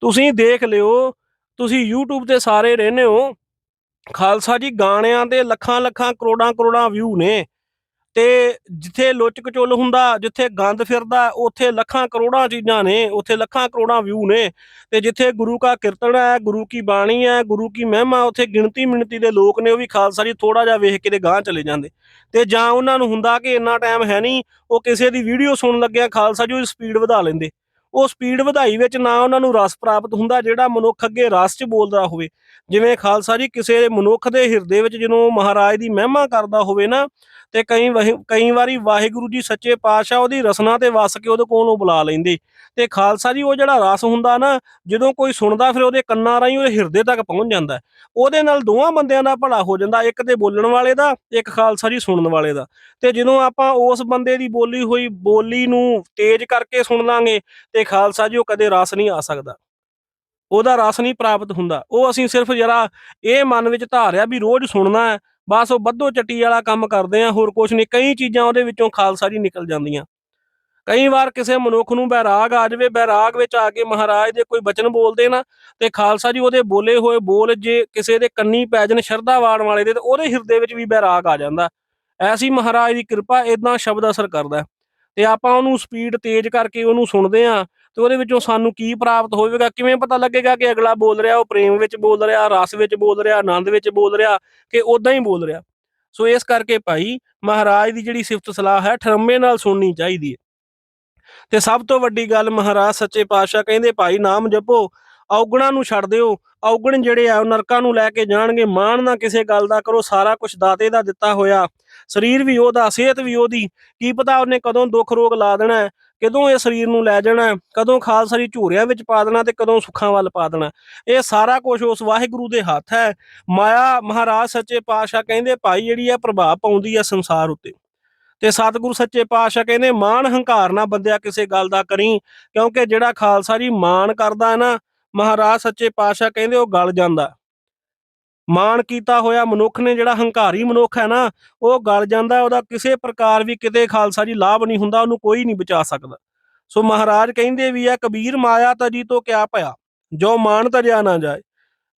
Speaker 1: ਤੁਸੀਂ ਦੇਖ ਲਿਓ, ਤੁਸੀਂ YouTube ਤੇ ਸਾਰੇ ਰਹਿੰਦੇ ਹੋ ਖਾਲਸਾ ਜੀ, ਗਾਣਿਆਂ ਦੇ ਲੱਖਾਂ ਲੱਖਾਂ ਕਰੋੜਾਂ ਕਰੋੜਾਂ ਵਿਊ ਨੇ। ਤੇ ਜਿੱਥੇ ਲੁੱਚ ਚੁੱਲ ਹੁੰਦਾ, ਜਿੱਥੇ ਗੰਦ ਫਿਰਦਾ, ਉੱਥੇ ਲੱਖਾਂ ਕਰੋੜਾਂ ਚੀਜ਼ਾਂ ਨੇ, ਉੱਥੇ ਲੱਖਾਂ ਕਰੋੜਾਂ ਵਿਊ ਨੇ। ਤੇ ਜਿੱਥੇ ਗੁਰੂ ਕਾ ਕੀਰਤਨ ਹੈ, ਗੁਰੂ ਕੀ ਬਾਣੀ ਹੈ, ਗੁਰੂ ਕੀ ਮਹਿਮਾ, ਉੱਥੇ ਗਿਣਤੀ ਮਿਣਤੀ ਦੇ ਲੋਕ ਨੇ, ਉਹ ਵੀ ਖਾਲਸਾ ਜੀ ਥੋੜਾ ਜਿਹਾ ਵੇਖ ਕੇ ਦੇ ਗਾਂ ਚਲੇ ਜਾਂਦੇ। ਤੇ ਜਾਂ ਉਹਨਾਂ ਨੂੰ ਹੁੰਦਾ ਕਿ ਇੰਨਾ ਟਾਈਮ ਹੈ ਨਹੀਂ, ਉਹ ਕਿਸੇ ਦੀ ਵੀਡੀਓ ਸੁਣਨ ਲੱਗਿਆ ਖਾਲਸਾ ਜੀ ਉਹ ਸਪੀਡ ਵਧਾ ਲੈਂਦੇ। ਉਹ ਸਪੀਡ ਵਧਾਈ ਵਿੱਚ ਨਾ ਉਹਨਾਂ ਨੂੰ ਰਸ ਪ੍ਰਾਪਤ ਹੁੰਦਾ, ਜਿਹੜਾ ਮਨੁੱਖ ਅੱਗੇ ਰਸ 'ਚ ਬੋਲਦਾ ਹੋਵੇ। ਜਿਵੇਂ ਖਾਲਸਾ ਜੀ ਕਿਸੇ ਮਨੁੱਖ ਦੇ ਹਿਰਦੇ ਵਿੱਚ ਜਦੋਂ ਮਹਾਰਾਜ ਦੀ ਮਹਿਮਾ ਕਰਦਾ ਹੋਵੇ ਨਾ, ਤੇ ਕਈ ਵਾਹੀ- ਕਈ ਵਾਰੀ ਵਾਹਿਗੁਰੂ ਜੀ ਸੱਚੇ ਪਾਤਸ਼ਾਹ ਉਹਦੀ ਰਸਨਾ ਤੇ ਵਸ ਕੇ ਉਹਦੇ ਕੋਲੋਂ ਬੁਲਾ ਲੈਂਦੇ। ਤੇ ਖਾਲਸਾ ਜੀ ਉਹ ਜਿਹੜਾ ਰਸ ਹੁੰਦਾ ਨਾ, ਜਦੋਂ ਕੋਈ ਸੁਣਦਾ ਫਿਰ ਉਹਦੇ ਕੰਨਾਂ ਰਾਹੀਂ ਉਹਦੇ ਹਿਰਦੇ ਤੱਕ ਪਹੁੰਚ ਜਾਂਦਾ। ਉਹਦੇ ਨਾਲ ਦੋਵਾਂ ਬੰਦਿਆਂ ਦਾ ਭਲਾ ਹੋ ਜਾਂਦਾ, ਇੱਕ ਤੇ ਬੋਲਣ ਵਾਲੇ ਦਾ, ਇੱਕ ਖਾਲਸਾ ਜੀ ਸੁਣਨ ਵਾਲੇ ਦਾ। ਤੇ ਜਦੋਂ ਆਪਾਂ ਉਸ ਬੰਦੇ ਦੀ ਬੋਲੀ ਹੋਈ, ਬੋਲੀ ਨੂੰ ਤੇਜ਼ ਕਰਕੇ ਸੁਣ ਲਾਂਗੇ, ਤੇ ਖਾਲਸਾ ਜੀ ਉਹ ਕਦੇ ਰਸ ਨਹੀਂ ਆ ਸਕਦਾ। ਉਹਦਾ ਰਸ ਨਹੀਂ ਪ੍ਰਾਪਤ ਹੁੰਦਾ। ਉਹ ਅਸੀਂ ਸਿਰਫ ਜਰਾ ਇਹ ਮਨ ਵਿੱਚ ਧਾਰਿਆ ਵੀ ਰੋਜ਼ ਸੁਣਨਾ ਹੈ, ਬਸ ਉਹ ਬੱਧੋ ਚੱਟੀ ਵਾਲਾ ਕੰਮ ਕਰਦੇ ਆ, ਹੋਰ ਕੁਝ ਨਹੀਂ। ਕਈ ਚੀਜ਼ਾਂ ਉਹਦੇ ਵਿੱਚੋਂ ਖਾਲਸਾ ਜੀ ਨਿਕਲ ਜਾਂਦੀਆਂ। ਕਈ ਵਾਰ ਕਿਸੇ ਮਨੁੱਖ ਨੂੰ ਬੈਰਾਗ ਆ ਜਾਵੇ, ਬੈਰਾਗ ਵਿੱਚ ਆ ਕੇ ਮਹਾਰਾਜ ਦੇ ਕੋਈ ਬਚਨ ਬੋਲਦੇ ਨਾ, ਤੇ ਖਾਲਸਾ ਜੀ ਉਹਦੇ ਬੋਲੇ ਹੋਏ ਬੋਲ ਜੇ ਕਿਸੇ ਦੇ ਕੰਨੀ ਪੈ ਜਾਣ, ਸ਼ਰਧਾ ਵਾਣ ਵਾਲੇ ਦੇ, ਤੇ ਉਹਦੇ ਹਿਰਦੇ ਵਿੱਚ ਵੀ ਬੈਰਾਗ ਆ ਜਾਂਦਾ। ਐਸੀ ਮਹਾਰਾਜ ਦੀ ਕਿਰਪਾ ਇਦਾਂ ਸ਼ਬਦ ਅਸਰ ਕਰਦਾ ਤੇ ਆਪਾਂ ਉਹਨੂੰ ਸਪੀਡ ਤੇਜ਼ ਕਰਕੇ ਉਹਨੂੰ ਸੁਣਦੇ ਆ ਤੇ ਉਹਦੇ ਵਿੱਚੋਂ ਸਾਨੂੰ ਕੀ ਪ੍ਰਾਪਤ ਹੋਵੇਗਾ ਕਿਵੇਂ ਪਤਾ ਲੱਗੇਗਾ ਕਿ ਅਗਲਾ ਬੋਲ ਰਿਹਾ ਉਹ ਪ੍ਰੇਮ ਵਿੱਚ ਬੋਲ ਰਿਹਾ ਰਸ ਵਿੱਚ ਬੋਲ ਰਿਹਾ ਆਨੰਦ ਵਿੱਚ ਬੋਲ ਰਿਹਾ ਕਿ ਉਦਾਂ ਹੀ ਬੋਲ ਰਿਹਾ। ਸੋ ਇਸ ਕਰਕੇ ਭਾਈ ਮਹਾਰਾਜ ਦੀ ਜਿਹੜੀ ਸਿਫਤ ਸਲਾਹ ਹੈ ਠਰਮੇ ਨਾਲ ਸੁਣਨੀ ਚਾਹੀਦੀ ਹੈ। ਤੇ ਸਭ ਤੋਂ ਵੱਡੀ ਗੱਲ ਮਹਾਰਾਜ ਸੱਚੇ ਪਾਤਸ਼ਾਹ ਕਹਿੰਦੇ ਭਾਈ ਨਾਮ ਜਪੋ ਔਗਣਾਂ ਨੂੰ ਛੱਡ ਦਿਓ। ਔਗਣ ਜਿਹੜੇ ਆ ਉਹ ਨਰਕਾਂ ਨੂੰ ਲੈ ਕੇ ਜਾਣਗੇ। ਮਾਣ ਨਾ ਕਿਸੇ ਗੱਲ ਦਾ ਕਰੋ ਸਾਰਾ ਕੁਝ ਦਾਤੇ ਦਾ ਦਿੱਤਾ ਹੋਇਆ। ਸਰੀਰ ਵੀ ਉਹਦਾ ਸਿਹਤ ਵੀ ਉਹਦੀ। ਕੀ ਪਤਾ ਉਹਨੇ ਕਦੋਂ ਦੁੱਖ ਰੋਗ ਲਾ ਦੇਣਾ ਹੈ, ਕਦੋਂ ਇਹ ਸਰੀਰ ਨੂੰ ਲੈ ਜਾਣਾ, ਕਦੋਂ ਖਾਲਸਾ ਝੂਰਿਆਂ ਵਿੱਚ ਪਾ ਦੇਣਾ ਤੇ ਕਦੋਂ ਸੁੱਖਾਂ ਵੱਲ ਪਾ ਦੇਣਾ। ਇਹ ਸਾਰਾ ਕੁਝ ਉਸ ਵਾਹਿਗੁਰੂ ਦੇ ਹੱਥ ਹੈ। ਮਾਇਆ ਮਹਾਰਾਜ ਸੱਚੇ ਪਾਤਸ਼ਾਹ ਕਹਿੰਦੇ, ਭਾਈ, ਜਿਹੜੀ ਹੈ ਪ੍ਰਭਾਵ ਪਾਉਂਦੀ ਹੈ ਸੰਸਾਰ ਉੱਤੇ। ਤੇ ਸਤਿਗੁਰੂ ਸੱਚੇ ਪਾਤਸ਼ਾਹ ਕਹਿੰਦੇ, ਮਾਣ ਹੰਕਾਰ ਨਾ ਬੰਦਿਆ ਕਿਸੇ ਗੱਲ ਦਾ ਕਰੀ, ਕਿਉਂਕਿ ਜਿਹੜਾ ਖਾਲਸਾ ਜੀ ਮਾਣ ਕਰਦਾ ਨਾ, ਮਹਾਰਾਜ ਸੱਚੇ ਪਾਤਸ਼ਾਹ ਕਹਿੰਦੇ, ਉਹ ਗਲ ਜਾਂਦਾ। ਮਾਣ ਕੀਤਾ ਹੋਇਆ ਮਨੁੱਖ ਨੇ ਜਿਹੜਾ ਹੰਕਾਰੀ ਮਨੁੱਖ ਹੈ ਨਾ, ਉਹ ਗਲ ਜਾਂਦਾ, ਉਹਦਾ ਕਿਸੇ ਪ੍ਰਕਾਰ ਵੀ ਕਿਤੇ ਖਾਲਸਾ ਜੀ ਲਾਭ ਨਹੀਂ ਹੁੰਦਾ, ਉਹਨੂੰ ਕੋਈ ਨਹੀਂ ਬਚਾ ਸਕਦਾ। ਸੋ ਮਹਾਰਾਜ ਕਹਿੰਦੇ ਵੀ ਆ, ਕਬੀਰ ਮਾਇਆ ਤਜੀ ਤੋਂ ਕਿਆ ਭਇਆ? ਜੋ ਮਾਨ ਤਜਿਆ ਨਾ ਜਾਏ।